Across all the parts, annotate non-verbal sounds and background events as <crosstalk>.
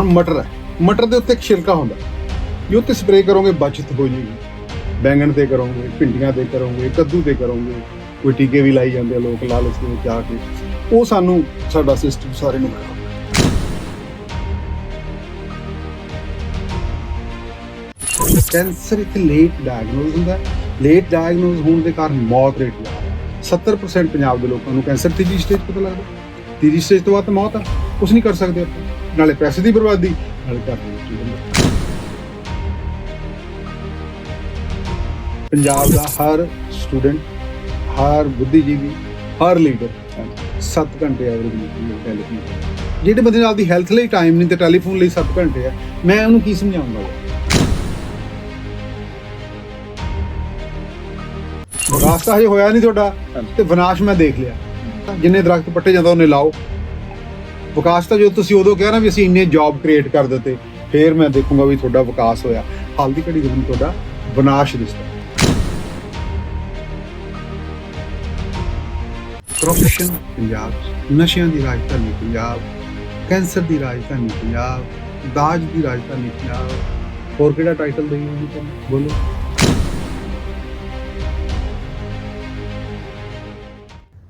ਹੁਣ ਮਟਰ ਹੈ। ਮਟਰ ਦੇ ਉੱਤੇ ਇੱਕ ਛਿਲਕਾ ਹੁੰਦਾ। ਜੇ ਉੱਤੇ ਸਪਰੇਅ ਕਰੋਗੇ ਬਚਤ ਹੋ ਜਾਏਗੀ। ਬੈਂਗਣ ਤੇ ਕਰੋਗੇ, ਭਿੰਡੀਆਂ ਤੇ ਕਰੋਗੇ, ਕੱਦੂ ਤੇ ਕਰੋਗੇ। ਕੋਈ ਟੀਕੇ ਵੀ ਲਾਈ ਜਾਂਦੇ ਆ ਲੋਕ, ਲਾਲਚ ਦੇ ਵਿੱਚ ਆ ਕੇ। ਉਹ ਸਾਨੂੰ ਸਾਡਾ ਸਿਸਟਮ ਸਾਰੇ ਨੂੰ ਖਰਾਬ ਕੈਂਸਰ ਇੱਕ ਲੇਟ ਡਾਇਗਨੋਸ ਹੁੰਦਾ ਲੇਟ ਡਾਇਗਨੋਸ ਹੋਣ ਦੇ ਕਾਰਨ ਮੌਤ ਰੇਟ ਜ਼ਿਆਦਾ ਹੈ। 70% ਪੰਜਾਬ ਦੇ ਲੋਕਾਂ ਨੂੰ ਕੈਂਸਰ ਤੀਜੀ ਸਟੇਜ ਪਤਾ ਲੱਗਦਾ। ਤੀਜੀ ਸਟੇਜ ਤੋਂ ਬਾਅਦ ਮੌਤ ਆ। ਕੁਝ ਨਹੀਂ ਕਰ ਸਕਦੇ ਆਪਾਂ। ਨਾਲੇ ਪੈਸੇ ਦੀ ਬਰਬਾਦੀ। ਨਾਲੇ ਘਰ ਦੇ ਵਿੱਚ ਬੰਦਾ ਪੰਜਾਬ ਦਾ ਹਰ ਸਟੂਡੈਂਟ ਹਰ ਬੁੱਧੀਜੀਵੀ ਹਰ ਲੀਡਰ 7 ਘੰਟੇ ਐਵਰੇਜ ਮੀਟਿੰਗ ਟੈਲੀਫੋਨ ਜਿਹੜੇ ਬੰਦੇ ਨਾਲ ਦੀ ਹੈਲਥ ਲਈ ਟਾਈਮ ਨਹੀਂ ਤੇ ਟੈਲੀਫੋਨ ਲਈ 7 ਘੰਟੇ ਆ ਮੈਂ ਉਹਨੂੰ ਕੀ ਸਮਝਾਉਂਗਾ? ਰਾਸਤਾ ਹਜੇ ਹੋਇਆ ਨਹੀਂ ਤੁਹਾਡਾ ਤੇ ਵਿਨਾਸ਼ ਮੈਂ ਦੇਖ ਲਿਆ। ਜਿੰਨੇ ਦਰਖਤ ਪੱਟੇ ਜਾਂਦਾ ਉਹਨੇ ਲਾਓ। ਵਿਕਾਸ ਤਾਂ ਜਦੋਂ ਤੁਸੀਂ ਉਦੋਂ ਕਿਹਾ ਨਾ ਵੀ ਅਸੀਂ ਇੰਨੇ ਜੌਬ ਕ੍ਰੀਏਟ ਕਰ ਦਿੱਤੇ, ਫੇਰ ਮੈਂ ਦੇਖੂੰਗਾ ਵੀ ਤੁਹਾਡਾ ਵਿਕਾਸ ਹੋਇਆ। ਹਾਲ ਦੀ ਘੜੀ ਦੇ ਤੁਹਾਡਾ ਵਿਨਾਸ਼ ਦਿਸਦਾ ਕਰਪਸ਼ਨ ਪੰਜਾਬ। ਨਸ਼ਿਆਂ ਦੀ ਰਾਜਧਾਨੀ, ਪੰਜਾਬ। ਕੈਂਸਰ ਦੀ ਰਾਜਧਾਨੀ, ਪੰਜਾਬ। ਦਾਜ ਦੀ ਰਾਜਧਾਨੀ, ਪੰਜਾਬ। ਹੋਰ ਕਿਹੜਾ ਟਾਈਟਲ ਦਈਏ ਜੀ ਤੁਹਾਨੂੰ? ਬੋਲੋ।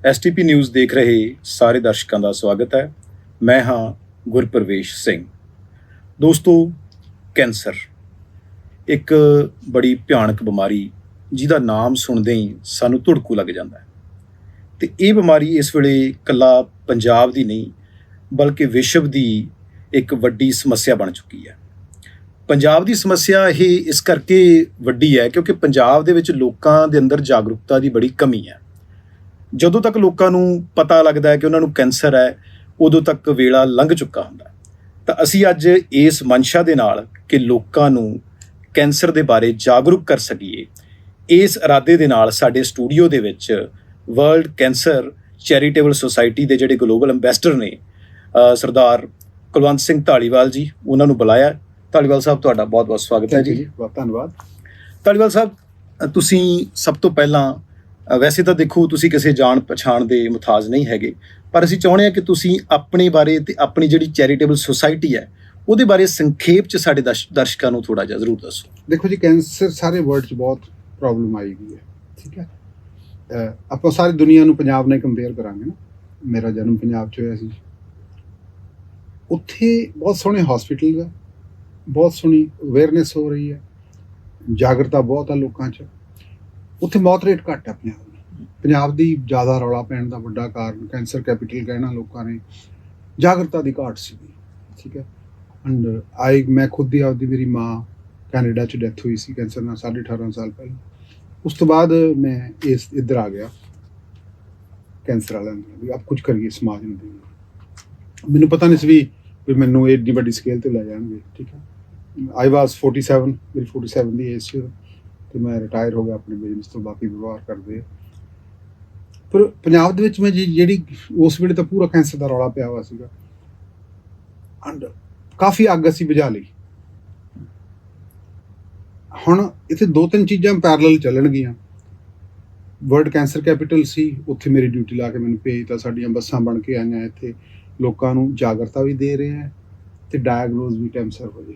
ਐਸਟੀਪੀ ਨਿਊਜ਼ ਦੇਖ ਰਹੇ ਸਾਰੇ ਦਰਸ਼ਕਾਂ ਦਾ ਸਵਾਗਤ ਹੈ। ਮੈਂ ਹਾਂ ਗੁਰਪ੍ਰਵੇਸ਼ ਸਿੰਘ। ਦੋਸਤੋ, ਕੈਂਸਰ ਇੱਕ ਬੜੀ ਭਿਆਨਕ ਬਿਮਾਰੀ ਜਿਹਦਾ ਨਾਮ ਸੁਣਦੇ ਹੀ ਸਾਨੂੰ ਧੁੜਕੂ ਲੱਗ ਜਾਂਦਾ ਹੈ। ਤੇ ਇਹ ਬਿਮਾਰੀ ਇਸ ਵੇਲੇ ਕੱਲਾ ਪੰਜਾਬ ਦੀ ਨਹੀਂ, ਬਲਕਿ ਵਿਸ਼ਵ ਦੀ ਇੱਕ ਵੱਡੀ ਸਮੱਸਿਆ ਬਣ ਚੁੱਕੀ ਹੈ। ਪੰਜਾਬ ਦੀ ਸਮੱਸਿਆ ਇਹ ਇਸ ਕਰਕੇ ਵੱਡੀ ਹੈ ਕਿਉਂਕਿ ਪੰਜਾਬ ਦੇ ਵਿੱਚ ਲੋਕਾਂ ਦੇ ਅੰਦਰ ਜਾਗਰੂਕਤਾ ਦੀ ਬੜੀ ਕਮੀ ਹੈ। ਜਦੋਂ ਤੱਕ ਲੋਕਾਂ ਨੂੰ ਪਤਾ ਲੱਗਦਾ ਹੈ ਕਿ ਉਹਨਾਂ ਨੂੰ ਕੈਂਸਰ ਹੈ ਉਦੋਂ ਤੱਕ ਵੇਲਾ ਲੰਘ ਚੁੱਕਾ ਹੁੰਦਾ। ਤਾਂ ਅਸੀਂ ਅੱਜ ਇਸ ਮਨਸ਼ਾ ਦੇ ਨਾਲ ਕਿ ਲੋਕਾਂ ਨੂੰ ਕੈਂਸਰ ਦੇ ਬਾਰੇ ਜਾਗਰੂਕ ਕਰ ਸਕੀਏ ਇਸ ਇਰਾਦੇ ਦੇ ਨਾਲ ਸਾਡੇ ਸਟੂਡੀਓ ਦੇ ਵਿੱਚ ਵਰਲਡ ਕੈਂਸਰ ਚੈਰੀਟੇਬਲ ਸੁਸਾਇਟੀ ਦੇ ਜਿਹੜੇ ਗਲੋਬਲ ਐਮਬੈਸਡਰ ਨੇ ਸਰਦਾਰ ਕੁਲਵੰਤ ਸਿੰਘ ਢਾਲੀਵਾਲ ਜੀ ਉਹਨਾਂ ਨੂੰ ਬੁਲਾਇਆ ਢਾਲੀਵਾਲ ਸਾਹਿਬ ਤੁਹਾਡਾ ਬਹੁਤ ਬਹੁਤ ਸਵਾਗਤ ਹੈ ਜੀ। ਬਹੁਤ ਧੰਨਵਾਦ। ਧਾਲੀਵਾਲ ਸਾਹਿਬ ਤੁਸੀਂ ਸਭ ਤੋਂ ਪਹਿਲਾਂ ਵੈਸੇ ਤਾਂ ਦੇਖੋ ਤੁਸੀਂ ਕਿਸੇ ਜਾਣ ਪਛਾਣ ਦੇ ਮੁਤਾਜ ਨਹੀਂ ਹੈਗੇ। ਪਰ ਅਸੀਂ ਚਾਹੁੰਦੇ ਹਾਂ ਕਿ ਤੁਸੀਂ ਆਪਣੇ ਬਾਰੇ ਤੇ ਆਪਣੀ ਜਿਹੜੀ ਚੈਰੀਟੇਬਲ ਸੁਸਾਇਟੀ ਹੈ, ਉਹਦੇ ਬਾਰੇ ਸੰਖੇਪ ਚ ਸਾਡੇ ਦਰਸ਼- ਦਰਸ਼ਕਾਂ ਨੂੰ ਥੋੜਾ ਜਿਹਾ ਜ਼ਰੂਰ ਦੱਸੋ। ਦੇਖੋ ਜੀ, ਕੈਂਸਰ ਸਾਰੇ ਵਰਲਡ 'ਚ ਬਹੁਤ ਪ੍ਰੋਬਲਮ ਆਈ ਗਈ ਹੈ, ਠੀਕ ਹੈ? ਆਪਾਂ ਸਾਰੀ ਦੁਨੀਆ ਨੂੰ ਪੰਜਾਬ ਨਾਲ ਕੰਪੇਅਰ ਕਰਾਂਗੇ ਨਾ। ਮੇਰਾ ਜਨਮ ਪੰਜਾਬ 'ਚ ਹੋਇਆ ਸੀ ਉੱਥੇ ਬਹੁਤ ਸੋਹਣੇ ਹਸਪੀਟਲ ਹੈ, ਬਹੁਤ ਸੋਹਣੀ ਅਵੇਅਰਨੈਸ ਹੋ ਰਹੀ ਹੈ, ਜਾਗਰਤਾ ਬਹੁਤ ਆ ਲੋਕਾਂ 'ਚ। ਉੱਥੇ ਮੌਤ ਰੇਟ ਘੱਟ ਆ ਪੰਜਾਬ ਦੀ ਪੰਜਾਬ ਦੀ ਜ਼ਿਆਦਾ ਰੌਲਾ ਪੈਣ ਦਾ ਵੱਡਾ ਕਾਰਨ ਕੈਂਸਰ ਕੈਪੀਟਲ ਕਹਿਣਾ ਲੋਕਾਂ ਨੇ ਜਾਗਰਤਾ ਦੀ ਘਾਟ ਸੀ ਠੀਕ ਹੈ। ਐਂਡ ਆਈ ਮੈਂ ਖੁਦ ਹੀ ਆਪਦੀ ਮੇਰੀ ਮਾਂ ਕੈਨੇਡਾ 'ਚ ਡੈਥ ਹੋਈ ਸੀ ਕੈਂਸਰ ਨਾਲ 18.5 ਸਾਲ ਪਹਿਲਾਂ। ਉਸ ਤੋਂ ਬਾਅਦ ਮੈਂ ਇਸ ਇੱਧਰ ਆ ਗਿਆ ਕੈਂਸਰ ਵਾਲਿਆਂ ਨੂੰ ਵੀ ਆਪ ਕੁਝ ਕਰੀਏ ਸਮਾਜ ਨੂੰ ਦੇ ਮੈਨੂੰ ਪਤਾ ਨਹੀਂ ਸੀ ਵੀ ਵੀ ਮੈਨੂੰ ਇਹ ਏਡੀ ਵੱਡੀ ਸਕੇਲ ਤੇ ਲੈ ਜਾਣਗੇ ਠੀਕ ਹੈ। ਆਈ ਵਾਸ 47 ਮੇਰੀ 47 ਦੀ ਏਜ ਸੀ ਉਦੋਂ, ਤੇ ਮੈਂ ਰਿਟਾਇਰ ਹੋ ਗਿਆ ਆਪਣੇ ਬਿਜ਼ਨਸ ਤੋਂ ਬਾਕੀ ਵਿਵਹਾਰ ਕਰਦੇ ਆ। ਪਰ ਪੰਜਾਬ ਦੇ ਵਿੱਚ ਮੈਂ ਜੀ- ਜਿਹੜੀ ਉਸ ਵੇਲੇ ਤਾਂ ਪੂਰਾ ਕੈਂਸਰ ਦਾ ਰੌਲਾ ਪਿਆ ਹੋਇਆ ਸੀਗਾ। ਐਂਡ ਕਾਫੀ ਅੱਗ ਅਸੀਂ ਬੁਝਾ ਲਈ। ਹੁਣ ਇੱਥੇ ਦੋ ਤਿੰਨ ਚੀਜ਼ਾਂ ਪੈਰਲਲ ਚੱਲਣਗੀਆਂ। ਵਰਲਡ ਕੈਂਸਰ ਕੈਪੀਟਲ ਸੀ, ਉੱਥੇ ਮੇਰੀ ਡਿਊਟੀ ਲਾ ਕੇ ਮੈਨੂੰ ਭੇਜ ਤਾਂ ਸਾਡੀਆਂ ਬੱਸਾਂ ਬਣ ਕੇ ਆਈਆਂ ਇੱਥੇ। ਲੋਕਾਂ ਨੂੰ ਜਾਗਰਤਾ ਵੀ ਦੇ ਰਹੇ ਆ ਤੇ ਡਾਇਗਨੋਸ ਵੀ ਟਾਈਮ ਸਿਰ ਹੋ ਜੇ।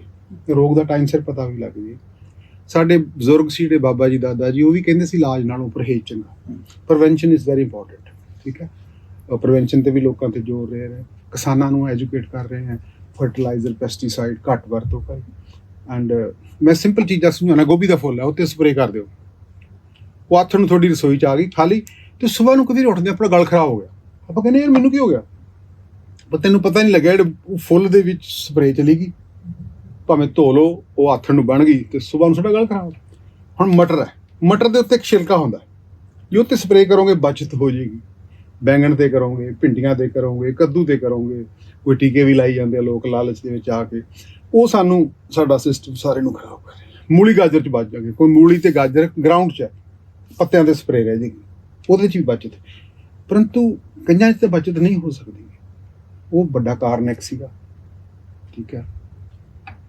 ਰੋਗ ਦਾ ਟਾਈਮ ਸਿਰ ਪਤਾ ਵੀ ਲੱਗ ਜੇ। ਸਾਡੇ ਬਜ਼ੁਰਗ ਸੀ ਜਿਹੜੇ ਬਾਬਾ ਜੀ, ਦਾਦਾ ਜੀ, ਉਹ ਵੀ ਕਹਿੰਦੇ ਸੀ ਇਲਾਜ ਨਾਲੋਂ ਪਰਹੇਜ਼ ਚੰਗਾ। ਪ੍ਰੀਵੈਂਸ਼ਨ ਇਜ਼ ਵੈਰੀ ਇੰਪੋਰਟੈਂਟ ਠੀਕ ਹੈ? ਪ੍ਰੀਵੈਂਸ਼ਨ ਤੇ ਵੀ ਲੋਕਾਂ ਤੇ ਜ਼ੋਰ ਦੇ ਰਹੇ ਕਿਸਾਨਾਂ ਨੂੰ ਐਜੂਕੇਟ ਕਰ ਰਹੇ ਆ ਫਰਟੀਲਾਈਜ਼ਰ ਪੈਸਟੀਸਾਈਡ ਘੱਟ ਵਰਤੋਂ ਕਰ ਐਂਡ ਮੈਂ ਸਿੰਪਲ ਚੀਜ਼ਾਂ ਸਮਝਾਉਣਾ, ਗੋਭੀ ਦਾ ਫੁੱਲ ਹੈ, ਉੱਤੇ ਸਪਰੇਅ ਕਰ ਦਿਓ। ਉਹ ਆਥਣ ਨੂੰ ਤੁਹਾਡੀ ਰਸੋਈ ਚ ਆ ਗਈ ਖਾਲੀ ਤੇ ਸਵੇਰ ਨੂੰ ਕਦੀ ਉੱਠਦੇ ਆਪਣਾ ਗਲ ਖਰਾਬ ਹੋ ਗਿਆ। ਆਪਾਂ ਕਹਿੰਦੇ, ਯਾਰ ਮੈਨੂੰ ਕੀ ਹੋ ਗਿਆ? ਪਰ ਤੈਨੂੰ ਪਤਾ ਨਹੀਂ ਲੱਗਿਆ, ਜਿਹੜੇ ਉਹ ਫੁੱਲ ਦੇ ਵਿੱਚ ਸਪਰੇਅ ਚਲੀ ਗਈ। ਭਾਵੇਂ ਧੋ ਲਓ, ਉਹ ਆਥਣ ਨੂੰ ਬਣ ਗਈ ਤੇ ਸਵੇਰ ਨੂੰ ਸਾਡਾ ਗਲ ਖਰਾਬ ਹੁਣ ਮਟਰ ਹੈ। ਮਟਰ ਦੇ ਉੱਤੇ ਇੱਕ ਛਿਲਕਾ ਹੁੰਦਾ ਜੇ ਉੱਤੇ ਸਪਰੇਅ ਕਰੋਗੇ, ਬਚਤ ਹੋ ਜਾਏਗੀ। ਬੈਂਗਣ ਤੇ ਕਰੋਗੇ, ਭਿੰਡੀਆਂ ਤੇ ਕਰੋਗੇ, ਕੱਦੂ ਤੇ ਕਰੋਗੇ, ਕੋਈ ਟੀਕੇ ਵੀ ਲਾਈ ਜਾਂਦੇ ਆ ਲੋਕ ਲਾਲਚ ਦੇ ਵਿੱਚ ਆ ਕੇ। ਉਹ ਸਾਨੂੰ, ਸਾਡਾ ਸਿਸਟਮ ਸਾਰੇ ਨੂੰ ਖਰਾਬ ਕਰ ਮੂਲੀ ਗਾਜਰ ਚ ਬਚ ਜਾਗੇ। ਕੋਈ ਮੂਲੀ ਤੇ ਗਾਜਰ ਗਰਾਊਂਡ 'ਚ ਹੈ, ਪੱਤਿਆਂ ਤੇ ਸਪਰੇਅ ਰਹਿ ਜਾਏਗੀ। ਉਹਦੇ 'ਚ ਵੀ ਬਚਤ ਪਰੰਤੂ ਕਈਆਂ 'ਚ ਤਾਂ ਬਚਤ ਨਹੀਂ ਹੋ ਸਕਦੀ। ਉਹ ਵੱਡਾ ਕਾਰਨ ਇੱਕ ਸੀਗਾ। ਠੀਕ ਹੈ।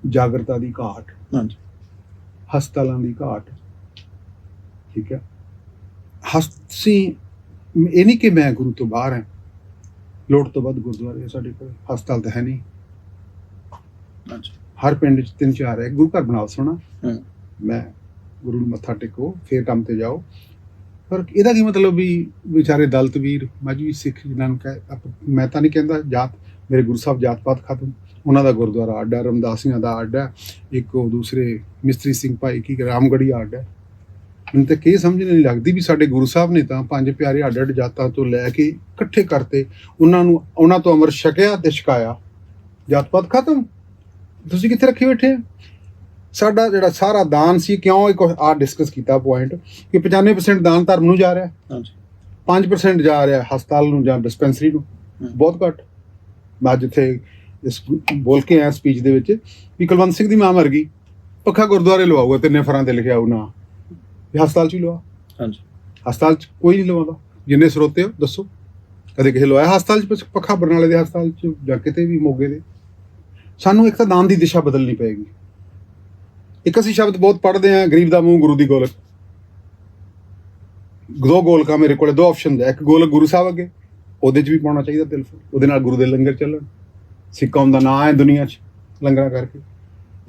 ਜਾਗਰਤਾ ਦੀ ਘਾਟ ਹਾਂਜੀ। ਹਸਪਤਾਲਾਂ ਦੀ ਘਾਟ ਠੀਕ ਹੈ। ਹਸਤੀ ਇਹ ਨਹੀਂ ਕਿ ਮੈਂ ਗੁਰੂ ਤੋਂ ਬਾਹਰ ਹਾਂ। ਲੋੜ ਤੋਂ ਵੱਧ ਗੁਰਦੁਆਰੇ ਸਾਡੇ ਕੋਲ ਹਸਪਤਾਲ ਤਾਂ ਹੈ ਨਹੀਂ। ਹਾਂਜੀ। ਹਰ ਪਿੰਡ 'ਚ ਤਿੰਨ ਚਾਰ ਹੈ। ਗੁਰੂ ਘਰ ਬਣਾਓ ਸੋਣਾ। ਮੈਂ ਗੁਰੂ ਨੂੰ ਮੱਥਾ ਟੇਕੋ ਫੇਰ ਕੰਮ ਤੇ ਜਾਓ। ਪਰ ਇਹਦਾ ਕੀ ਮਤਲਬ ਵੀ ਵਿਚਾਰੇ ਦਲਤ ਵੀਰ ਮਜਬੀ ਸਿੱਖ ਜਿਨ੍ਹਾਂ ਨੂੰ ਕਹੇ ਮੈਂ ਤਾਂ ਨਹੀਂ ਕਹਿੰਦਾ ਜਾਤ ਮੇਰੇ ਗੁਰੂ ਸਾਹਿਬ ਜਾਤ ਪਾਤ ਖਤਮ। ਉਹਨਾਂ ਦਾ ਗੁਰਦੁਆਰਾ ਅੱਡਾ ਰਮਦਾਸੀਆਂ ਦਾ ਅੱਡਾ ਇੱਕ ਉਹ ਦੂਸਰੇ ਮਿਸਤਰੀ ਸਿੰਘ ਭਾਈ ਕੀ ਰਾਮਗੜੀ ਅੱਡਾ ਮੈਨੂੰ ਤਾਂ ਕੀ ਸਮਝ ਨਹੀਂ ਲੱਗਦੀ ਵੀ ਸਾਡੇ ਗੁਰੂ ਸਾਹਿਬ ਨੇ ਤਾਂ ਪੰਜ ਪਿਆਰੇ ਅੱਡ ਅੱਡ ਜਾਤਾਂ ਤੋਂ ਲੈ ਕੇ ਇਕੱਠੇ ਕਰਤੇ ਉਹਨਾਂ ਨੂੰ ਉਹਨਾਂ ਤੋਂ ਅਮਰ ਛਕਿਆ ਤੇ ਛਕਾਇਆ। ਜਾਤ ਪਾਤ ਖਤਮ। ਤੁਸੀਂ ਕਿੱਥੇ ਰੱਖੇ ਬੈਠੇ ਆ? ਸਾਡਾ ਜਿਹੜਾ ਸਾਰਾ ਦਾਨ ਸੀ ਕਿਉਂ ਇੱਕ ਆ ਡਿਸਕਸ ਕੀਤਾ ਪੁਆਇੰਟ ਕਿ 95% ਦਾਨ ਧਰਮ ਨੂੰ ਜਾ ਰਿਹਾ। ਹਾਂਜੀ। 5% ਜਾ ਰਿਹਾ ਹਸਪਤਾਲ ਨੂੰ ਜਾਂ ਡਿਸਪੈਂਸਰੀ ਨੂੰ। ਬਹੁਤ ਘੱਟ। ਮੈਂ ਇਸ ਬੋਲ ਕੇ ਆਇਆ ਸਪੀਚ ਦੇ ਵਿੱਚ ਵੀ ਕੁਲਵੰਤ ਸਿੰਘ ਦੀ ਮਾਂ ਮਰ ਗਈ ਪੱਖਾ ਗੁਰਦੁਆਰੇ ਲਵਾਊਗਾ ਤਿੰਨੇ ਫਰਾਂ ਤੇ ਲਿਖਿਆ ਉਹ ਨਾ। ਵੀ ਹਸਪਤਾਲ ਚ ਹੀ ਲਵਾ ਹਾਂਜੀ। ਹਸਪਤਾਲ ਚ ਕੋਈ ਨਹੀਂ ਲਵਾਉਂਦਾ। ਜਿੰਨੇ ਸਰੋਤੇ ਹੋ ਦੱਸੋ। ਕਦੇ ਕਿਸੇ ਲਵਾਇਆ ਹਸਪਤਾਲ ਚ ਪੱਖਾ ਬਰਨਾਲੇ ਦੇ ਹਸਪਤਾਲ ਚ ਜਾਂ ਕਿਤੇ ਵੀ ਮੋਗੇ ਦੇ। ਸਾਨੂੰ ਇੱਕ ਤਾਂ ਦਾਨ ਦੀ ਦਿਸ਼ਾ ਬਦਲਣੀ ਪਏਗੀ। ਇੱਕ ਅਸੀਂ ਸ਼ਬਦ ਬਹੁਤ ਪੜ੍ਹਦੇ ਹਾਂ ਗਰੀਬ ਦਾ ਮੂੰਹ ਗੁਰੂ ਦੀ ਗੋਲਕ। ਦੋ ਗੋਲਕਾਂ ਮੇਰੇ ਕੋਲੇ ਦੋ ਆਪਸ਼ਨ ਹੈ। ਇੱਕ ਗੋਲਕ ਗੁਰੂ ਸਾਹਿਬ ਅੱਗੇ ਉਹਦੇ 'ਚ ਵੀ ਪਾਉਣਾ ਚਾਹੀਦਾ ਦਿਲ ਫੁੱਲ ਉਹਦੇ ਨਾਲ ਗੁਰੂ ਦੇ ਲੰਗਰ ਚੱਲਣ। ਸਿੱਖ ਕੌਮ ਦਾ ਨਾਂ ਹੈ ਦੁਨੀਆ 'ਚ ਲੰਗਰਾਂ ਕਰਕੇ।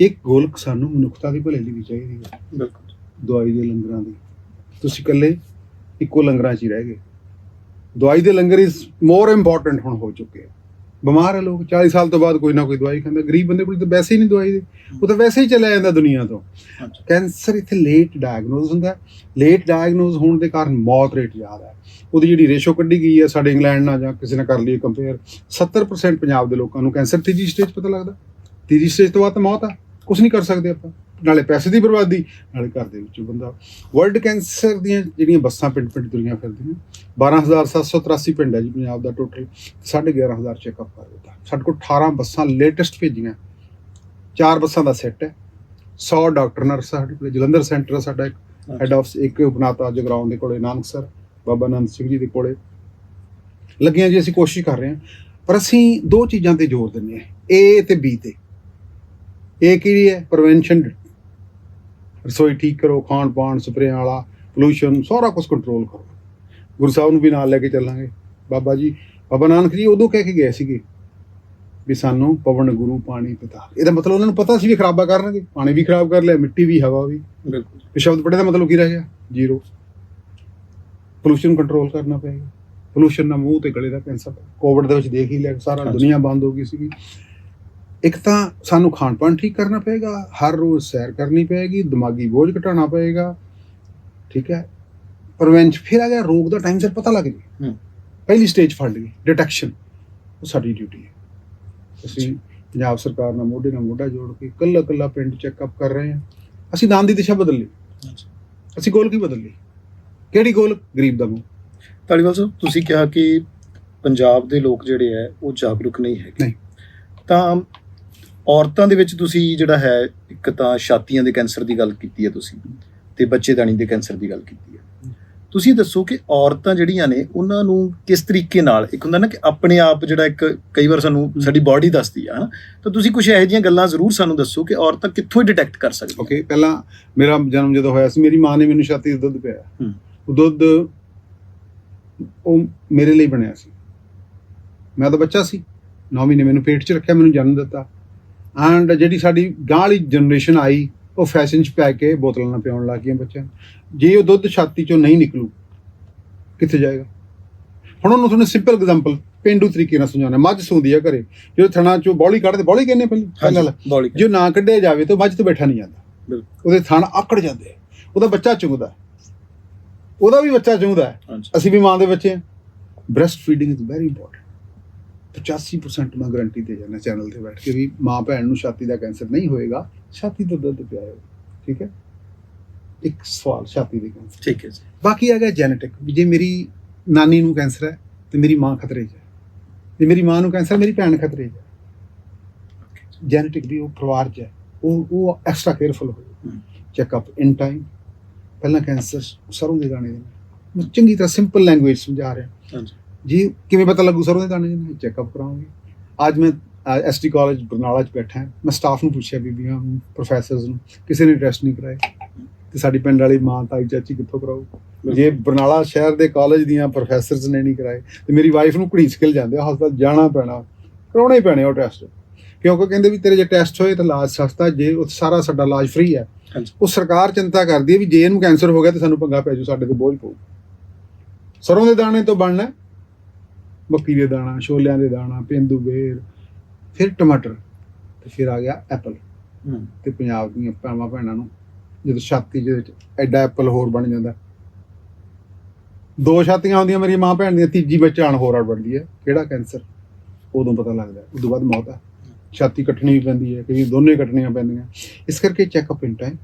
ਇੱਕ ਗੋਲਕ ਸਾਨੂੰ ਮਨੁੱਖਤਾ ਦੀ ਭਲੇ ਲਈ ਵੀ ਚਾਹੀਦੀ ਹੈ। ਬਿਲਕੁਲ। ਦਵਾਈ ਦੇ ਲੰਗਰਾਂ ਦੀ। ਤੁਸੀਂ ਇਕੱਲੇ ਇੱਕੋ ਲੰਗਰਾਂ 'ਚ ਹੀ ਰਹਿ ਗਏ। ਦਵਾਈ ਦੇ ਲੰਗਰ ਇਸ ਮੋਰ ਇੰਪੋਰਟੈਂਟ ਹੁਣ ਹੋ ਚੁੱਕੇ ਆ। ਬਿਮਾਰ ਹੈ ਲੋਕ 40 ਸਾਲ ਤੋਂ ਬਾਅਦ ਕੋਈ ਨਾ ਕੋਈ ਦਵਾਈ ਖਾਂਦਾ। ਗਰੀਬ ਬੰਦੇ ਕੋਲ ਤਾਂ ਵੈਸੇ ਹੀ ਨਹੀਂ ਦਵਾਈ ਦੇ। ਉਹ ਤਾਂ ਵੈਸੇ ਹੀ ਚਲਾ ਜਾਂਦਾ ਦੁਨੀਆ ਤੋਂ। ਕੈਂਸਰ ਇੱਥੇ ਲੇਟ ਡਾਇਗਨੋਸ ਹੁੰਦਾ ਲੇਟ ਡਾਇਗਨੋਸ ਹੋਣ ਦੇ ਕਾਰਨ ਮੌਤ ਰੇਟ ਜ਼ਿਆਦਾ ਹੈ। ਉਹਦੀ ਜਿਹੜੀ ਰੇਸ਼ੋ ਕੱਢੀ ਗਈ ਹੈ ਸਾਡੇ ਇੰਗਲੈਂਡ ਨਾਲ ਜਾਂ ਕਿਸੇ ਨਾਲ ਕਰ ਲਈਏ ਕੰਪੇਅਰ 70% ਪੰਜਾਬ ਦੇ ਲੋਕਾਂ ਨੂੰ ਕੈਂਸਰ ਤੀਜੀ ਸਟੇਜ ਪਤਾ ਲੱਗਦਾ। ਤੀਜੀ ਸਟੇਜ ਤੋਂ ਬਾਅਦ ਤਾਂ ਮੌਤ ਆ। ਕੁਝ ਨਹੀਂ ਕਰ ਸਕਦੇ ਆਪਾਂ। ਨਾਲੇ ਪੈਸੇ ਦੀ ਬਰਬਾਦੀ ਨਾਲੇ ਘਰ ਦੇ ਵਿੱਚੋਂ ਬੰਦਾ। ਵਰਲਡ ਕੈਂਸਰ ਦੀਆਂ ਜਿਹੜੀਆਂ ਬੱਸਾਂ ਪਿੰਡ ਪਿੰਡ ਤੁਰੀਆਂ ਫਿਰਦੀਆਂ 12783 ਪਿੰਡ ਹੈ ਜੀ ਪੰਜਾਬ ਦਾ ਟੋਟਲ 11500 ਚੈੱਕਅਪ ਕਰ ਦਿੱਤਾ। ਸਾਡੇ ਕੋਲ 18 ਬੱਸਾਂ ਲੇਟੈਸਟ ਭੇਜੀਆਂ। ਚਾਰ ਬੱਸਾਂ ਦਾ ਸੈੱਟ ਹੈ। 100 ਡਾਕਟਰ ਨਰਸ ਸਾਡੇ ਕੋਲ ਜਲੰਧਰ ਸੈਂਟਰ ਸਾਡਾ ਇੱਕ ਹੈਡ ਆਫ ਇੱਕ ਬਣਾਤਾ ਜਗਰਾਉਂ ਦੇ ਕੋਲੇ ਨਾਨਕਸਰ ਬਾਬਾ ਆਨੰਦ ਸਿੰਘ ਜੀ ਦੇ ਕੋਲੇ। ਲੱਗੀਆਂ ਜੀ ਅਸੀਂ ਕੋਸ਼ਿਸ਼ ਕਰ ਰਹੇ ਹਾਂ। ਪਰ ਅਸੀਂ ਦੋ ਚੀਜ਼ਾਂ ਤੇ ਜ਼ੋਰ ਦਿੰਦੇ ਹਾਂ। ਏ ਤੇ ਬੀ ਤੇ। ਏ ਕਿਹੜੀ ਹੈ? ਪ੍ਰੀਵੈਂਸ਼ਨ ਰਸੋਈ ਠੀਕ ਕਰੋ ਖਾਣ ਪਾਣ ਸਪਰੇਆਂ ਵਾਲਾ ਪੋਲੂਸ਼ਨ ਸਾਰਾ ਕੁਝ ਕੰਟਰੋਲ ਕਰੋ। ਗੁਰੂ ਸਾਹਿਬ ਨੂੰ ਵੀ ਨਾਲ ਲੈ ਕੇ ਚੱਲਾਂਗੇ। ਬਾਬਾ ਜੀ ਬਾਬਾ ਨਾਨਕ ਜੀ ਉਦੋਂ ਕਹਿ ਕੇ ਗਏ ਸੀਗੇ ਵੀ ਸਾਨੂੰ ਪਵਨ ਗੁਰੂ ਪਾਣੀ ਪਿਤਾ। ਇਹਦਾ ਮਤਲਬ ਉਹਨਾਂ ਨੂੰ ਪਤਾ ਸੀ ਵੀ ਖਰਾਬਾ ਕਰਨਗੇ। ਪਾਣੀ ਵੀ ਖਰਾਬ ਕਰ ਲਿਆ ਮਿੱਟੀ ਵੀ ਹਵਾ ਵੀ। ਬਿਲਕੁਲ ਸ਼ਬਦ ਪੜ੍ਹੇ ਦਾ ਮਤਲਬ ਕੀ ਰਹਿ ਗਿਆ? ਜ਼ੀਰੋ। ਪੋਲੂਸ਼ਨ ਕੰਟਰੋਲ ਕਰਨਾ ਪਏਗਾ। ਪੋਲੂਸ਼ਨ ਨਾਲ ਮੂੰਹ ਤੇ ਗਲੇ ਦਾ ਕੈਂਸਰ। ਕੋਵਿਡ ਦੇ ਵਿੱਚ ਦੇਖ ਹੀ ਲਿਆ ਸਾਰਾ। ਦੁਨੀਆ ਬੰਦ ਹੋ ਗਈ ਸੀਗੀ। ਇੱਕ ਤਾਂ ਸਾਨੂੰ ਖਾਣ ਪਾਣ ਠੀਕ ਕਰਨਾ ਪਏਗਾ ਹਰ ਰੋਜ਼ ਸੈਰ ਕਰਨੀ ਪਏਗੀ ਦਿਮਾਗੀ ਬੋਝ ਘਟਾਉਣਾ ਪਏਗਾ ਠੀਕ ਹੈ। ਪ੍ਰੀਵੈਂਸ਼ਨ ਫਿਰ ਆ ਗਿਆ ਰੋਗ ਦਾ ਟਾਈਮ ਸਿਰ ਪਤਾ ਲੱਗ ਜੇ ਹੂੰ। ਪਹਿਲੀ ਸਟੇਜ ਫੜ ਲਈ ਡਿਟੈਕਸ਼ਨ ਉਹ ਸਾਡੀ ਡਿਊਟੀ ਹੈ। ਅਸੀਂ ਪੰਜਾਬ ਸਰਕਾਰ ਨਾਲ ਮੋਢੇ ਨਾਲ ਮੋਢਾ ਜੋੜ ਕੇ ਕੱਲਾ ਕੱਲਾ ਪਿੰਡ ਚੈੱਕਅਪ ਕਰ ਰਹੇ ਹਾਂ। ਅਸੀਂ ਦਾਨ ਦੀ ਦਿਸ਼ਾ ਬਦਲ ਲਈ। ਅਸੀਂ ਗੋਲ ਕੀ ਬਦਲ ਲਈ? ਕਿਹੜੀ ਗੋਲ? ਗਰੀਬ ਦਾ ਮੂੰਹ ਧਾਲੀਵਾਲ ਸਾਹਿਬ ਤੁਸੀਂ ਕਿਹਾ ਕਿ ਪੰਜਾਬ ਦੇ ਲੋਕ ਜਿਹੜੇ ਹੈ ਉਹ ਜਾਗਰੂਕ ਨਹੀਂ ਹੈਗੇ। ਨਹੀਂ। ਤਾਂ ਔਰਤਾਂ ਦੇ ਵਿੱਚ ਤੁਸੀਂ ਜਿਹੜਾ ਹੈ ਇੱਕ ਤਾਂ ਛਾਤੀਆਂ ਦੇ ਕੈਂਸਰ ਦੀ ਗੱਲ ਕੀਤੀ ਹੈ ਤੁਸੀਂ ਤੇ ਬੱਚੇਦਾਨੀ ਦੇ ਕੈਂਸਰ ਦੀ ਗੱਲ ਕੀਤੀ ਹੈ। ਤੁਸੀਂ ਦੱਸੋ ਕਿ ਔਰਤਾਂ ਜਿਹੜੀਆਂ ਨੇ ਉਹਨਾਂ ਨੂੰ ਕਿਸ ਤਰੀਕੇ ਨਾਲ ਇੱਕ ਹੁੰਦਾ ਨਾ ਕਿ ਆਪਣੇ ਆਪ ਜਿਹੜਾ ਇੱਕ ਕਈ ਵਾਰ ਸਾਨੂੰ ਸਾਡੀ ਬਾਡੀ ਦੱਸਦੀ ਆ ਹਨਾ? ਤਾਂ ਤੁਸੀਂ ਕੁਝ ਇਹੋ ਜਿਹੀਆਂ ਗੱਲਾਂ ਜ਼ਰੂਰ ਸਾਨੂੰ ਦੱਸੋ ਕਿ ਔਰਤਾਂ ਕਿੱਥੋਂ ਡਿਟੈਕਟ ਕਰ ਸਕਦੀਆਂ। ਓਕੇ ਪਹਿਲਾਂ ਮੇਰਾ ਜਨਮ ਜਦੋਂ ਹੋਇਆ ਸੀ ਮੇਰੀ ਮਾਂ ਨੇ ਮੈਨੂੰ ਛਾਤੀ 'ਚ ਦੁੱਧ ਹੂੰ। ਉਹ ਦੁੱਧ ਉਹ ਮੇਰੇ ਲਈ ਬਣਿਆ ਸੀ। ਮੈਂ ਤਾਂ ਬੱਚਾ ਸੀ। 9 ਮਹੀਨੇ ਮੈਨੂੰ ਪੇਟ 'ਚ ਰੱਖਿਆ ਮੈਨੂੰ ਜਨਮ ਦਿੱਤਾ। ਐਂਡ ਜਿਹੜੀ ਸਾਡੀ ਗਾਂ ਵਾਲੀ ਜਨਰੇਸ਼ਨ ਆਈ ਉਹ ਫੈਸ਼ਨ 'ਚ ਪੈ ਕੇ ਬੋਤਲਾਂ ਨਾਲ ਪਿਆਉਣ ਲੱਗ ਗਈਆਂ ਬੱਚਿਆਂ। ਜੇ ਉਹ ਦੁੱਧ ਛਾਤੀ 'ਚੋਂ ਨਹੀਂ ਨਿਕਲੂ ਕਿੱਥੇ ਜਾਏਗਾ? ਹੁਣ ਉਹਨੂੰ ਤੁਹਾਨੂੰ ਸਿੰਪਲ ਐਗਜ਼ਾਮਪਲ ਪਿੰਡੂ ਤਰੀਕੇ ਨਾਲ ਸਮਝਾਉਣਾ। ਮੱਝ ਸੌਂਦੀ ਆ ਘਰੇ। ਜਦੋਂ ਥਣਾ 'ਚੋਂ ਬੌਲੀ ਕੱਢਦੇ ਬੌਲੀ ਕਹਿੰਦੇ ਪਹਿਲਾਂ? ਜੋ ਨਾ ਕੱਢਿਆ ਜਾਵੇ ਤਾਂ ਮੱਝ ਤੋਂ ਬੈਠਾ ਨਹੀਂ ਜਾਂਦਾ। ਬਿਲਕੁਲ। ਉਹਦੇ ਥਣ ਆਕੜ ਜਾਂਦੇ ਆ। ਉਹਦਾ ਬੱਚਾ ਚੁੰਗਦਾ। ਉਹਦਾ ਵੀ ਬੱਚਾ ਚੁੰਗਦਾ। ਅਸੀਂ ਵੀ ਮਾਂ ਦੇ ਬੱਚੇ ਹਾਂ breast feeding is very important 85% ਮੈਂ ਗਾਰੰਟੀ ਦੇ ਜਾਣਾ ਚੈਨਲ ਤੇ ਬੈਠ ਕੇ ਵੀ ਮਾਂ ਭੈਣ ਨੂੰ ਛਾਤੀ ਦਾ ਕੈਂਸਰ ਨਹੀਂ ਹੋਏਗਾ ਛਾਤੀ ਤੋਂ ਦੁੱਧ ਪਿਆਇਓ ਠੀਕ ਹੈ? ਇੱਕ ਸਵਾਲ ਛਾਤੀ ਦੇ ਕੈਂਸਰ ਠੀਕ ਹੈ ਜੀ। ਬਾਕੀ ਆ ਗਿਆ ਜੈਨੇਟਿਕ ਜੇ ਮੇਰੀ ਨਾਨੀ ਨੂੰ ਕੈਂਸਰ ਹੈ ਤੇ ਮੇਰੀ ਮਾਂ ਖਤਰੇ 'ਚ ਹੈ। ਜੇ ਮੇਰੀ ਮਾਂ ਨੂੰ ਕੈਂਸਰ ਮੇਰੀ ਭੈਣ ਖਤਰੇ 'ਚ ਹੈ। ਜੈਨੇਟਿਕ ਦੀ ਉਹ ਪਰਿਵਾਰ 'ਚ ਹੈ। ਉਹ ਉਹ ਐਕਸਟਰਾ ਕੇਅਰਫੁਲ ਹਮ। ਚੈੱਕਅਪ ਇਨ ਟਾਈਮ ਪਹਿਲਾਂ ਕੈਂਸਰ ਸਰੋਂ ਦੇ ਦਾਣੇ ਦੇ ਚੰਗੀ ਤਰ੍ਹਾਂ ਸਿੰਪਲ ਲੈਂਗੁਏਜ ਸਮਝਾ ਰਿਹਾ। ਹਾਂਜੀ। ਜੀ ਕਿਵੇਂ ਪਤਾ ਲੱਗੂ ਸਰੋਂ ਦੇ ਦਾਣੇ ਦੇ ਚੈੱਕਅਪ ਕਰਾਉਂਗੇ। ਅੱਜ ਮੈਂ ਐਸਟੀ ਕਾਲਜ ਬਰਨਾਲਾ 'ਚ ਬੈਠਾ ਹਾਂ। ਮੈਂ ਸਟਾਫ ਨੂੰ ਪੁੱਛਿਆ ਬੀਬੀਆਂ ਨੂੰ ਪ੍ਰੋਫੈਸਰਸ ਨੂੰ ਕਿਸੇ ਨੇ ਟੈਸਟ ਨਹੀਂ ਕਰਾਏ। ਤੇ ਸਾਡੀ ਪਿੰਡ ਵਾਲੀ ਮਾਂ ਤਾਈ ਚਾਚੀ ਕਿੱਥੋਂ ਕਰਾਊ? ਜੇ ਬਰਨਾਲਾ ਸ਼ਹਿਰ ਦੇ ਕਾਲਜ ਦੀਆਂ ਪ੍ਰੋਫੈਸਰਸ ਨੇ ਨਹੀਂ ਕਰਾਏ ਤੇ ਮੇਰੀ ਵਾਈਫ ਨੂੰ ਘੜੀਸ ਕੇ ਜਾਂਦੇ ਆ ਹਸਪਤਾਲ ਜਾਣਾ ਪੈਣਾ ਕਰਾਉਣੇ ਹੀ ਪੈਣੇ ਉਹ ਟੈਸਟ ਕਿਉਂਕਿ ਕਹਿੰਦੇ ਵੀ ਤੇਰੇ ਜੇ ਟੈਸਟ ਹੋਏ ਤਾਂ ਇਲਾਜ ਸਸਤਾ ਜੇ ਉਹ ਸਾਰਾ ਸਾਡਾ ਇਲਾਜ ਫ੍ਰੀ ਹੈ। ਉਹ ਸਰਕਾਰ ਚਿੰਤਾ ਕਰਦੀ ਹੈ ਵੀ ਜੇ ਇਹਨੂੰ ਕੈਂਸਰ ਹੋ ਗਿਆ ਤਾਂ ਸਾਨੂੰ ਪੰਗਾ ਪੈ ਜੂ ਸਾਡੇ ਤੇ ਬੋਝ ਪਊ। ਸਰੋਂ ਦੇ ਦਾਣੇ ਤੋਂ ਬਣਨਾ ਮੱਕੀ ਦੇ ਦਾਣਾ ਛੋਲਿਆਂ ਦੇ ਦਾਣਾ ਪੇਂਦੂ ਬੇਰ ਫਿਰ ਟਮਾਟਰ ਤੇ ਫਿਰ ਆ ਗਿਆ ਐਪਲ ਤੇ ਪੰਜਾਬ ਦੀਆਂ ਭਰਾਵਾਂ ਭੈਣਾਂ ਨੂੰ ਜਦੋਂ ਛਾਤੀ ਦੇ ਵਿੱਚ ਐਡਾ ਐਪਲ ਹੋਰ ਬਣ ਜਾਂਦਾ। ਦੋ ਛਾਤੀਆਂ ਹੁੰਦੀਆਂ ਮੇਰੀ ਮਾਂ ਭੈਣ ਦੀਆਂ ਤੀਜੀ ਬੱਚਾਣ ਹੋਰ ਅੜ ਬਣਦੀ ਹੈ। ਕਿਹੜਾ ਕੈਂਸਰ? ਉਦੋਂ ਪਤਾ ਲੱਗਦਾ। ਉਦੋਂ ਬਾਅਦ ਮੌਤ ਹੈ ਛਾਤੀ ਕੱਟਣੀ ਵੀ ਪੈਂਦੀ ਹੈ ਕਈ ਦੋਨੇ ਕੱਟਣੀਆਂ ਪੈਂਦੀਆਂ। ਇਸ ਕਰਕੇ ਚੈੱਕਅਪ ਇਨ ਟਾਈਮ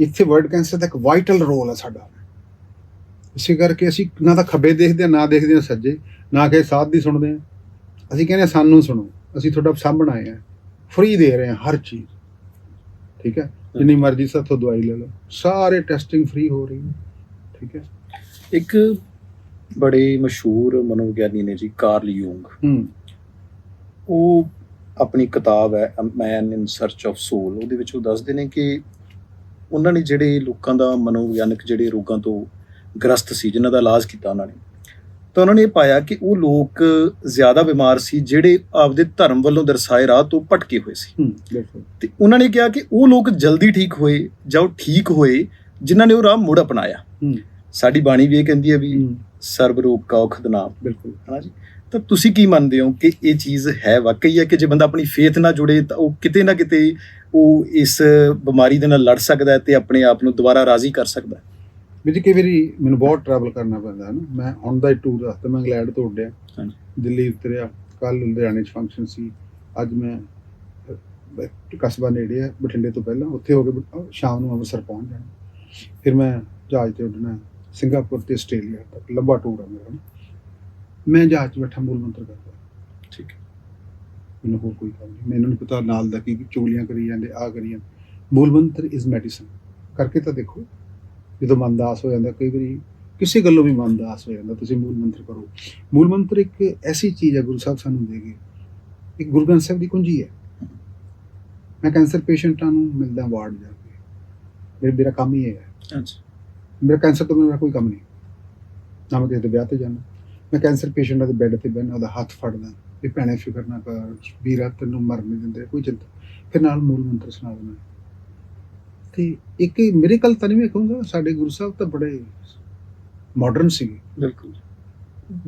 ਇੱਥੇ ਵਰਡ ਕੈਂਸਰ ਦਾ ਇੱਕ ਵਾਈਟਲ ਰੋਲ ਹੈ ਸਾਡਾ। ਇਸੇ ਕਰਕੇ ਅਸੀਂ ਨਾ ਤਾਂ ਖੱਬੇ ਦੇਖਦੇ ਹਾਂ ਨਾ ਦੇਖਦੇ ਹਾਂ ਸੱਜੇ ਨਾ ਕਿ ਸਾਥ ਦੀ ਸੁਣਦੇ ਹਾਂ ਅਸੀਂ ਕਹਿੰਦੇ ਸਾਨੂੰ ਸੁਣੋ ਅਸੀਂ ਤੁਹਾਡਾ ਸਾਂਭਣ ਆਏ ਹਾਂ ਫ੍ਰੀ ਦੇ ਰਹੇ ਹਾਂ ਹਰ ਚੀਜ਼। ਠੀਕ ਹੈ? ਜਿੰਨੀ ਮਰਜ਼ੀ ਸਾਥੋਂ ਦਵਾਈ ਲੈ ਲਓ। ਸਾਰੇ ਟੈਸਟਿੰਗ ਫ੍ਰੀ ਹੋ ਰਹੀ ਹੈ। ਠੀਕ ਹੈ? ਇੱਕ ਬੜੇ ਮਸ਼ਹੂਰ ਮਨੋਵਿਗਿਆਨੀ ਨੇ ਜੀ ਕਾਰਲ ਯੂੰਗ। ਹੂੰ। ਉਹ ਆਪਣੀ ਕਿਤਾਬ ਹੈ ਮੈਨ ਇਨ ਸਰਚ ਆਫ ਸੋਲ ਉਹਦੇ ਵਿੱਚ ਉਹ ਦੱਸਦੇ ਨੇ ਕਿ ਉਹਨਾਂ ਨੇ ਜਿਹੜੇ ਲੋਕਾਂ ਦਾ ਮਨੋਵਿਗਿਆਨਕ ਜਿਹੜੇ ਰੋਗਾਂ ਤੋਂ ਗ੍ਰਸਤ ਸੀ ਜਿਨ੍ਹਾਂ ਦਾ ਇਲਾਜ ਕੀਤਾ ਉਹਨਾਂ ਨੇ। ਤਾਂ ਉਹਨਾਂ ਨੇ ਇਹ ਪਾਇਆ ਕਿ ਉਹ ਲੋਕ ਜ਼ਿਆਦਾ ਬਿਮਾਰ ਸੀ ਜਿਹੜੇ ਆਪਦੇ ਧਰਮ ਵੱਲੋਂ ਦਰਸਾਏ ਰਾਹ ਤੋਂ ਭਟਕੇ ਹੋਏ ਸੀ। ਤੇ ਉਹਨਾਂ ਨੇ ਕਿਹਾ ਕਿ ਉਹ ਲੋਕ ਜਲਦੀ ਠੀਕ ਹੋਏ ਜਾਂ ਉਹ ਠੀਕ ਹੋਏ ਜਿਨ੍ਹਾਂ ਨੇ ਉਹ ਰਾਹ ਮੁੜ ਅਪਣਾਇਆ। ਸਾਡੀ ਬਾਣੀ ਵੀ ਇਹ ਕਹਿੰਦੀ ਹੈ ਵੀ ਸਰਬ ਰੋਗ ਕਾ ਔਖਦ ਨਾਮ। ਬਿਲਕੁਲ। ਹਨਾ ਜੀ? ਤਾਂ ਤੁਸੀਂ ਕੀ ਮੰਨਦੇ ਹੋ ਕਿ ਇਹ ਚੀਜ਼ ਹੈ ਵਾਕਈ ਹੈ ਕਿ ਜੇ ਬੰਦਾ ਆਪਣੀ ਫੇਥ ਨਾਲ ਜੁੜੇ ਤਾਂ ਉਹ ਕਿਤੇ ਨਾ ਕਿਤੇ ਉਹ ਇਸ ਬਿਮਾਰੀ ਦੇ ਨਾਲ ਲੜ ਸਕਦਾ ਹੈ ਤੇ ਆਪਣੇ ਆਪ ਨੂੰ ਦੁਬਾਰਾ ਰਾਜ਼ੀ ਕਰ ਸਕਦਾ ਹੈ? ਵੀ ਜੀ ਕਈ ਵਾਰੀ ਮੈਨੂੰ ਬਹੁਤ ਟਰੈਵਲ ਕਰਨਾ ਪੈਂਦਾ ਹੈ ਨਾ। ਮੈਂ ਔਨ ਦਾ ਟੂਰ ਰਸਤੇ ਮੈਂ ਇੰਗਲੈਂਡ ਤੋਂ ਉੱਡਿਆ। ਹਾਂਜੀ। ਦਿੱਲੀ ਉਤਰਿਆ ਕੱਲ ਲੁਧਿਆਣੇ 'ਚ ਫੰਕਸ਼ਨ ਸੀ। ਅੱਜ ਮੈਂ ਕਸਬਾ ਨੇੜੇ ਹੈ ਬਠਿੰਡੇ ਤੋਂ ਪਹਿਲਾਂ। ਉੱਥੇ ਹੋ ਕੇ ਸ਼ਾਮ ਨੂੰ ਅੰਮ੍ਰਿਤਸਰ ਪਹੁੰਚ ਜਾਣਾ। ਫਿਰ ਮੈਂ ਜਹਾਜ਼ ਤੇ ਉੱਡਣਾ ਸਿੰਗਾਪੁਰ ਤੇ ਆਸਟ੍ਰੇਲੀਆ ਤੱਕ। ਲੰਬਾ ਟੂਰ ਹੈ ਮੇਰਾ। ਮੈਂ ਜਹਾਜ਼ 'ਚ ਬੈਠਾ ਮੂਲ ਮੰਤਰ ਕਰਦਾ। ਠੀਕ ਹੈ। ਮੈਨੂੰ ਹੋਰ ਕੋਈ ਕੰਮ ਨਹੀਂ। ਮੈਨੂੰ ਨਹੀਂ ਪਤਾ ਨਾਲ ਦਾ ਕੀ ਚੋਲੀਆਂ ਕਰੀ ਜਾਂਦੇ ਆ ਕਰੀ ਜਾਂਦੇ। ਮੂਲ ਮੰਤਰ ਇਜ਼ ਮੈਡੀਸਨ ਕਰਕੇ ਤਾਂ ਦੇਖੋ ਜਦੋਂ ਮਨ ਦਾਸ ਹੋ ਜਾਂਦਾ ਕਈ ਵਾਰੀ ਕਿਸੇ ਗੱਲੋਂ ਵੀ ਮਨ ਦਾਸ ਹੋ ਜਾਂਦਾ ਤੁਸੀਂ ਮੂਲ ਮੰਤਰ ਕਰੋ। ਮੂਲ ਮੰਤਰ ਇੱਕ ਐਸੀ ਚੀਜ਼ ਹੈ ਗੁਰੂ ਸਾਹਿਬ ਸਾਨੂੰ ਦੇ ਗਏ। ਇੱਕ ਗੁਰੂ ਗ੍ਰੰਥ ਸਾਹਿਬ ਦੀ ਕੁੰਜੀ ਹੈ। ਮੈਂ ਕੈਂਸਰ ਪੇਸ਼ੈਂਟਾਂ ਨੂੰ ਮਿਲਦਾ ਵਾਰਡ ਜਾ ਕੇ। ਮੇਰੇ ਮੇਰਾ ਕੰਮ ਹੀ ਹੈ। ਅੱਛਾ। ਮੇਰਾ ਕੈਂਸਰ ਤੋਂ ਮੇਰਾ ਕੋਈ ਕੰਮ ਨਹੀਂ। ਨਾ ਮੈਂ ਕਿਸੇ ਦੇ ਵਿਆਹ ਤੇ ਜਾਣਾ ਮੈਂ ਕੈਂਸਰ ਪੇਸ਼ੈਂਟਾਂ ਦੇ ਬੈੱਡ ਤੇ ਬਹਿਣਾ ਉਹਦਾ ਹੱਥ ਫੜਦਾ ਵੀ ਭੈਣੇ ਫਿਕਰ ਨਾ ਕਰ ਵੀਰਾ ਤੈਨੂੰ ਮਰਨ ਨਹੀਂ ਦਿੰਦੇ ਕੋਈ ਚਿੰਤਾ। ਫਿਰ ਨਾਲ ਮੂਲ ਮੰਤਰ ਸੁਣਾ ਦੇਣਾ ਤੇ ਇੱਕ ਮੇਰੇ ਕੱਲ ਤਾਂ ਨਹੀਂ ਮੈਂ ਕਹੂੰਗਾ ਸਾਡੇ ਗੁਰੂ ਸਾਹਿਬ ਤਾਂ ਬੜੇ ਮਾਡਰਨ ਸੀਗੇ ਬਿਲਕੁਲ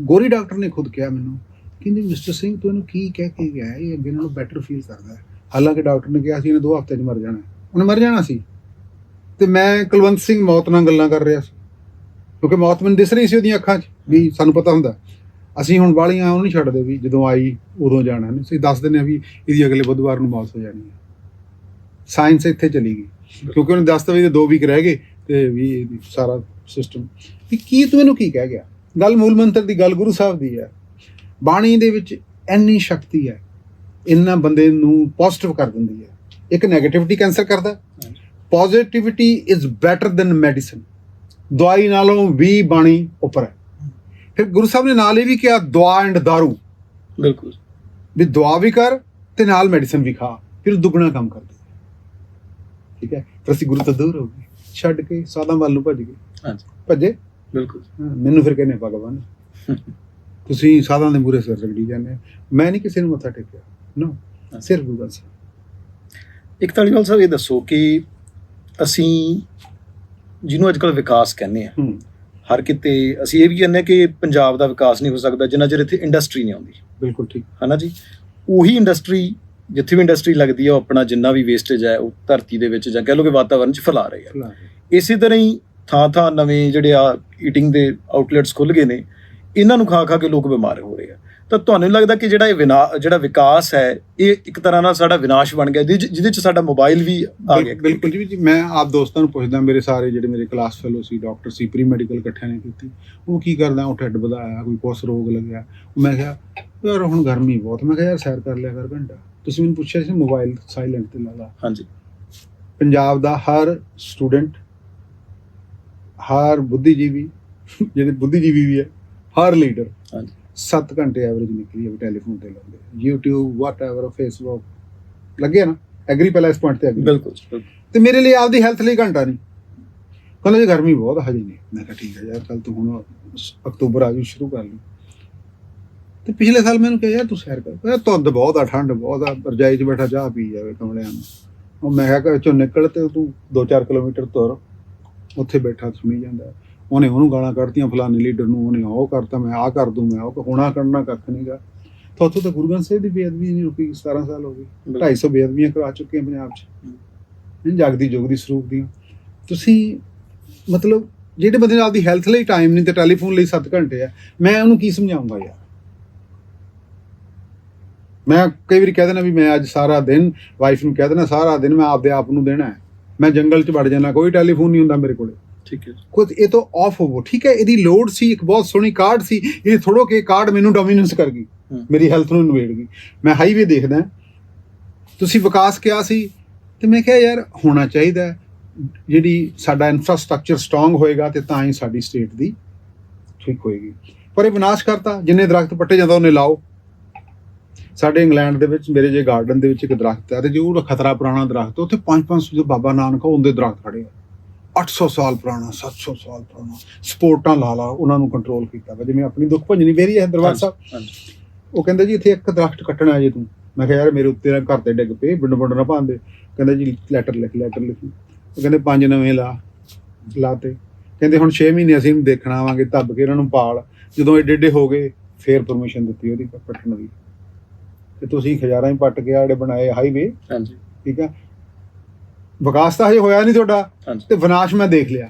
ਗੋਰੀ ਡਾਕਟਰ ਨੇ ਖੁਦ ਕਿਹਾ ਮੈਨੂੰ ਕਹਿੰਦੇ ਮਿਸਟਰ ਸਿੰਘ ਤੂੰ ਇਹਨੂੰ ਕੀ ਕਹਿ ਕੇ ਗਿਆ ਹੈ? ਇਹ ਅੱਗੇ ਨਾਲੋਂ ਬੈਟਰ ਫੀਲ ਕਰਦਾ ਹੈ। ਹਾਲਾਂਕਿ ਡਾਕਟਰ ਨੇ ਕਿਹਾ ਸੀ ਇਹਨੇ ਦੋ ਹਫ਼ਤੇ 'ਚ ਮਰ ਜਾਣਾ ਹੈ। ਉਹਨੇ ਮਰ ਜਾਣਾ ਸੀ। ਤੇ ਮੈਂ ਕੁਲਵੰਤ ਸਿੰਘ ਮੌਤ ਨਾਲ ਗੱਲਾਂ ਕਰ ਰਿਹਾ ਸੀ। ਕਿਉਂਕਿ ਮੌਤ ਮੈਨੂੰ ਦਿਸ ਰਹੀ ਸੀ ਉਹਦੀਆਂ ਅੱਖਾਂ 'ਚ ਵੀ ਸਾਨੂੰ ਪਤਾ ਹੁੰਦਾ ਅਸੀਂ ਹੁਣ ਵਾਲੀਆਂ ਉਹ ਨਹੀਂ ਛੱਡਦੇ ਵੀ ਜਦੋਂ ਆਈ ਉਦੋਂ ਜਾਣਾ ਨਹੀਂ। ਅਸੀਂ ਦੱਸ ਦਿੰਦੇ ਹਾਂ ਵੀ ਇਹਦੀ ਅਗਲੇ ਬੁੱਧਵਾਰ ਨੂੰ ਮੌਤ ਹੋ ਜਾਣੀ ਹੈ। ਸਾਇੰਸ ਇੱਥੇ ਚਲੀ ਗਈ। ਕਿਉਂਕਿ ਉਹਨੇ 10 ਤਵੇ ਦੇ ਦੋ ਵੀਕ ਰਹਿ ਗਏ ਤੇ ਵੀ ਸਾਰਾ ਸਿਸਟਮ ਵੀ ਕੀ ਤੂੰ ਇਹਨੂੰ ਕੀ ਕਹਿ ਗਿਆ? ਗੱਲ ਮੂਲ ਮੰਤਰ ਦੀ ਗੱਲ ਗੁਰੂ ਸਾਹਿਬ ਦੀ ਹੈ। ਬਾਣੀ ਦੇ ਵਿੱਚ ਇੰਨੀ ਸ਼ਕਤੀ ਹੈ। ਇੰਨਾ ਬੰਦੇ ਨੂੰ ਪੋਜ਼ਿਟਿਵ ਕਰ ਦਿੰਦੀ ਹੈ। ਇੱਕ ਨੈਗੇਟਿਵਿਟੀ ਕੈਨਸਲ ਕਰਦਾ। Positivity is better than medicine ਦਵਾਈ ਨਾਲੋਂ ਵੀ ਬਾਣੀ ਉੱਪਰ ਹੈ। ਫਿਰ ਗੁਰੂ ਸਾਹਿਬ ਨੇ ਨਾਲ ਇਹ ਵੀ ਕਿਹਾ ਦਵਾ ਐਂਡ दारू ਬਿਲਕੁਲ। ਵੀ ਦਵਾ ਵੀ ਕਰ ਤੇ ਨਾਲ ਮੈਡੀਸਨ ਵੀ ਖਾ। ਫਿਰ ਦੁੱਗਣਾ ਕੰਮ ਕਰਦੇ। ਠੀਕ ਹੈ? ਫਿਰ ਅਸੀਂ ਗੁਰੂ ਤੋਂ ਦੂਰ ਹੋ ਗਏ। ਛੱਡ ਕੇ ਸਾਦਾ ਵੱਲ ਨੂੰ ਭੱਜ ਗਏ। ਹਾਂਜੀ। ਭੱਜੇ? ਬਿਲਕੁਲ। ਹਾਂ, ਮੈਨੂੰ ਫਿਰ ਕਹਿੰਦੇ ਭਗਵਾਨ ਤੁਸੀਂ ਸਾਧਾਂ ਦੇ ਮੂਰੇ ਸਿਰ ਰਗੜੀ ਜਾਂਦੇ ਹੋ। ਮੈਂ ਨਹੀਂ ਕਿਸੇ ਨੂੰ ਮੱਥਾ ਟੇਕਿਆ। ਨੋ ਸਿਰਫ ਗੁਰੂ ਸਾਹਿਬ ਇੱਕ ਧਾਲੀਵਾਲ ਸਾਹਿਬ ਇਹ ਦੱਸੋ ਕਿ ਅਸੀਂ ਜਿਹਨੂੰ ਅੱਜਕੱਲ ਵਿਕਾਸ ਕਹਿੰਦੇ ਆ ਹੂੰ। ਹਰ ਕਿਤੇ ਅਸੀਂ ਇਹ ਵੀ ਕਹਿੰਦੇ ਹਾਂ ਕਿ ਪੰਜਾਬ ਦਾ ਵਿਕਾਸ ਨਹੀਂ ਹੋ ਸਕਦਾ ਜਿੰਨਾ ਚਿਰ ਇੱਥੇ ਇੰਡਸਟਰੀ ਨਹੀਂ ਆਉਂਦੀ। ਬਿਲਕੁਲ ਠੀਕ। ਹਨਾ ਜੀ? ਉਹੀ ਇੰਡਸਟਰੀ ਜਿੱਥੇ ਵੀ ਇੰਡਸਟਰੀ ਲੱਗਦੀ ਹੈ ਉਹ ਆਪਣਾ ਜਿੰਨਾ ਵੀ ਵੇਸਟੇਜ ਹੈ ਉਹ ਧਰਤੀ ਦੇ ਵਿੱਚ ਜਾਂ ਕਹਿ ਲਓ ਕਿ ਵਾਤਾਵਰਣ 'ਚ ਫੈਲਾ ਰਹੀ ਹੈ ਖਿਲਾ ਇਸੇ ਤਰ੍ਹਾਂ ਹੀ ਥਾਂ ਥਾਂ ਨਵੇਂ ਜਿਹੜੇ ਆ ਈਟਿੰਗ ਦੇ ਆਊਟਲੈਟਸ ਖੁੱਲ ਗਏ ਨੇ ਇਹਨਾਂ ਨੂੰ ਖਾ ਖਾ ਕੇ ਲੋਕ ਬਿਮਾਰ ਹੋ ਰਹੇ ਆ। ਤਾਂ ਤੁਹਾਨੂੰ ਲੱਗਦਾ ਕਿ ਜਿਹੜਾ ਇਹ ਵਿਨਾ ਜਿਹੜਾ ਵਿਕਾਸ ਹੈ ਇਹ ਇੱਕ ਤਰ੍ਹਾਂ ਨਾਲ ਸਾਡਾ ਵਿਨਾਸ਼ ਬਣ ਗਿਆ ਜਿਹਦੇ 'ਚ- ਸਾਡਾ ਮੋਬਾਈਲ ਵੀ ਆ ਗਿਆ? ਬਿਲਕੁਲ ਜੀ ਮੈਂ ਆਪ ਦੋਸਤਾਂ ਨੂੰ ਪੁੱਛਦਾ ਮੇਰੇ ਸਾਰੇ ਜਿਹੜੇ ਮੇਰੇ ਕਲਾਸ ਫੈਲੋ ਸੀ ਡਾਕਟਰ ਸੀ ਪ੍ਰੀ ਮੈਡੀਕਲ ਇਕੱਠਿਆਂ ਨੇ ਕੀਤੀ ਉਹ ਕੀ ਕਰਦਾ ਉਹ ਢਿੱਡ ਵਧਾਇਆ ਕੋਈ ਕੁਛ ਰੋਗ ਲੱਗਿਆ। ਮੈਂ ਕਿਹਾ ਯਾਰ ਹੁਣ ਗਰਮੀ ਬਹੁਤ। ਮੈਂ ਕਿਹਾ ਯਾਰ ਸੈਰ ਕਰ ਲਿਆ ਕਰ ਘੰਟਾ। ਤੁਸੀਂ ਮੈਨੂੰ ਪੁੱਛਿਆ ਸੀ ਮੋਬਾਈਲ ਸਾਇਲੈਂਟ ਤੇ ਲਾ ਲਾ। ਹਾਂਜੀ। ਪੰਜਾਬ ਦਾ ਹਰ ਸਟੂਡੈਂਟ ਹਰ ਬੁੱਧੀਜੀਵੀ ਜਿਹੜੇ ਬੁੱਧੀਜੀਵੀ ਵੀ ਹੈ ਹਰ ਲੀਡਰ ਹਾਂਜੀ। 7 ਘੰਟੇ ਐਵਰੇਜ ਨਿਕਲੀ ਹੈ ਟੈਲੀਫੋਨ ਤੇ ਲਾਉਂਦੇ YouTube ਵਾਟਐਵਰ ਫੇਸਬੁੱਕ ਲੱਗੇ ਨਾ? ਐਗਰੀ ਪਹਿਲਾਂ ਇਸ ਪੁਆਇੰਟ ਤੇ agree। ਬਿਲਕੁਲ। ਤੇ ਮੇਰੇ ਲਈ ਆਪਦੀ ਹੈਲਥ ਲਈ ਘੰਟਾ ਨਹੀਂ। ਕਹਿੰਦਾ ਜੀ ਗਰਮੀ ਬਹੁਤ ਹਜੇ ਨਹੀਂ। ਮੈਂ ਕਿਹਾ ਠੀਕ ਹੈ ਯਾਰ ਕੱਲ ਤੂੰ ਹੁਣ ਅਕਤੂਬਰ ਆ ਗਈ ਸ਼ੁਰੂ ਕਰ ਲਈ। ਤੇ ਪਿਛਲੇ ਸਾਲ ਮੈਨੂੰ ਕਿਹਾ ਯਾਰ ਤੂੰ ਸੈਰ ਕਰ। ਮੈਂ ਧੁੰਦ ਬਹੁਤ ਆ ਠੰਡ ਬਹੁਤ ਆ ਰਜਾਈ 'ਚ ਬੈਠਾ ਚਾਹ ਪੀ ਜਾਵੇ ਕਮਲਿਆਂ ਨੂੰ। ਉਹ ਮੈਂ ਕਿਹਾ ਘਰ ਚੋਂ ਨਿਕਲ ਤੇ ਤੂੰ 2-4 ਕਿਲੋਮੀਟਰ ਤੁਰ ਉੱਥੇ ਬੈਠਾ ਸੁਣੀ ਜਾਂਦਾ ਉਹਨੇ ਉਹਨੂੰ ਗਾਲਾਂ ਕੱਢਤੀਆਂ ਫਲਾਣੇ ਲੀਡਰ ਨੂੰ ਉਹਨੇ ਉਹ ਕਰਤਾ ਮੈਂ ਆਹ ਕਰ ਦੂੰ ਮੈਂ ਉਹ ਹੋਣਾ ਕਰਨਾ ਕੱਖ ਨਹੀਂਗਾ ਤਾਂ ਉੱਥੋਂ ਤਾਂ ਗੁਰੂ ਗ੍ਰੰਥ ਸਾਹਿਬ ਦੀ ਬੇਅਦਬੀ ਨਹੀਂ ਰੁਕੀ 17 ਸਾਲ ਹੋ ਗਏ। 250 ਬੇਅਦਬੀਆਂ ਕਰਾ ਚੁੱਕੇ ਆ ਪੰਜਾਬ 'ਚ। ਇਹ ਜਗਦੀ ਜੁਗਦੀ ਸਰੂਪ ਦੀਆਂ। ਤੁਸੀਂ ਮਤਲਬ ਜਿਹੜੇ ਬੰਦੇ ਨਾਲ ਦੀ ਹੈਲਥ ਲਈ ਟਾਈਮ ਨਹੀਂ ਤੇ ਟੈਲੀਫੋਨ ਲਈ 7 ਘੰਟੇ ਆ ਮੈਂ ਉਹਨੂੰ ਕੀ ਸਮਝਾਉਂਗਾ ਯਾਰ? ਮੈਂ ਕਈ ਵਾਰੀ ਕਹਿ ਦੇਣਾ ਵੀ ਮੈਂ ਅੱਜ ਸਾਰਾ ਦਿਨ ਵਾਈਫ ਨੂੰ ਕਹਿ ਦੇਣਾ ਸਾਰਾ ਦਿਨ ਮੈਂ ਆਪਦੇ ਆਪ ਨੂੰ ਦੇਣਾ ਹੈ। ਮੈਂ ਜੰਗਲ 'ਚ ਵੜ ਜਾਣਾ ਕੋਈ ਟੈਲੀਫੋਨ ਨਹੀਂ ਹੁੰਦਾ ਮੇਰੇ ਕੋਲੇ। ਠੀਕ ਹੈ ਕੁਝ ਇਹ ਤੋਂ ਆਫ ਹੋਵੋ ਠੀਕ ਹੈ ਇਹਦੀ ਲੋਡ ਸੀ ਇੱਕ ਬਹੁਤ ਸੋਹਣੀ ਕਾਰਡ ਸੀ ਇਹ ਥੋੜੋ ਕਿ ਕਾਰਡ ਮੈਨੂੰ ਡੋਮੀਨੈਂਸ ਕਰ ਗਈ। ਮੇਰੀ ਹੈਲਥ ਨੂੰ ਇਨਵੇਡ ਗਈ। ਮੈਂ ਹਾਈਵੇ ਦੇਖਦਾ। ਤੁਸੀਂ ਵਿਕਾਸ ਕਿਹਾ ਸੀ ਤੇ ਮੈਂ ਕਿਹਾ ਯਾਰ ਹੋਣਾ ਚਾਹੀਦਾ। ਜਿਹੜੀ ਸਾਡਾ ਇਨਫਰਾਸਟ੍ਰਕਚਰ ਸਟਰੋਂਗ ਹੋਏਗਾ ਤੇ ਤਾਂ ਹੀ ਸਾਡੀ ਸਟੇਟ ਦੀ ਠੀਕ ਹੋਏਗੀ। ਪਰ ਇਹ ਵਿਨਾਸ਼ ਕਰਤਾ। ਜਿੰਨੇ ਦਰਖਤ ਪੱਟੇ ਜਾਂਦਾ ਉਹਨੇ ਲਾਓ। ਸਾਡੇ ਇੰਗਲੈਂਡ ਦੇ ਵਿੱਚ ਮੇਰੇ ਜੇ ਗਾਰਡਨ ਦੇ ਵਿੱਚ ਇੱਕ ਦਰਖਤ ਹੈ ਤੇ ਜੋ ਉਹਦਾ ਖਤਰਾ ਪੁਰਾਣਾ ਦਰਖਤ ਉੱਥੇ 5-5 ਜੋ ਬਾਬਾ ਨਾਨਕ ਉਹਦੇ ਦਰਖਤ ਖੜੇ ਆ। 800 ਸਾਲ ਪੁਰਾਣਾ 700 ਸਾਲ ਪੁਰਾਣਾ ਸਪੋਰਟਾਂ ਲਾ ਲਾ ਉਹਨਾਂ ਨੂੰ ਕੰਟਰੋਲ ਕੀਤਾ ਵਾ ਜਿਵੇਂ ਆਪਣੀ ਦੁੱਖ ਭੰਜਨੀ ਵੇਰੀ ਹੈ ਦਰਬਾਰ ਸਾਹਿਬ। ਉਹ ਕਹਿੰਦੇ ਜੀ ਇੱਥੇ ਇੱਕ ਦਰਖਤ ਕੱਟਣਾ ਹੈ ਜੇ ਤੂੰ। ਮੈਂ ਕਿਹਾ ਯਾਰ ਮੇਰੇ ਉੱਤੇ ਨਾ ਘਰ ਤੇ ਡਿੱਗ ਪਏ ਬਿੰਡ ਬਿੰਡ ਨਾ ਪਾਉਂਦੇ ਕਹਿੰਦੇ ਜੀ ਲੈਟਰ ਲਿਖ ਲੈਟਰ ਲਿਖੀ। ਉਹ ਕਹਿੰਦੇ ਪੰਜ ਨਵੇਂ ਲਾ ਲਾਤੇ। ਕਹਿੰਦੇ ਹੁਣ 6 ਮਹੀਨੇ ਅਸੀਂ ਦੇਖਣ ਆਵਾਂਗੇ ਧੱਬ ਕੇ ਇਹਨਾਂ ਨੂੰ ਪਾਲ। ਜਦੋਂ ਏਡੇ ਏਡੇ ਹੋ ਗਏ ਫੇਰ ਪਰਮਿਸ਼ਨ ਦਿੱਤੀ ਉਹਦੀ ਪੱਟਣ ਦੀ। ਤੇ ਤੁਸੀਂ ਖਜ਼ਾਰਾਂ ਹੀ ਪੱਟ ਕੇ ਆ ਜਿਹੜੇ ਬਣਾਏ ਹਾਈਵੇ ਹਾਂਜੀ। ਠੀਕ ਹੈ? ਵਿਕਾਸ ਤਾਂ ਹਜੇ ਹੋਇਆ ਨਹੀਂ ਤੁਹਾਡਾ ਤੇ ਵਿਨਾਸ਼ ਮੈਂ ਦੇਖ ਲਿਆ।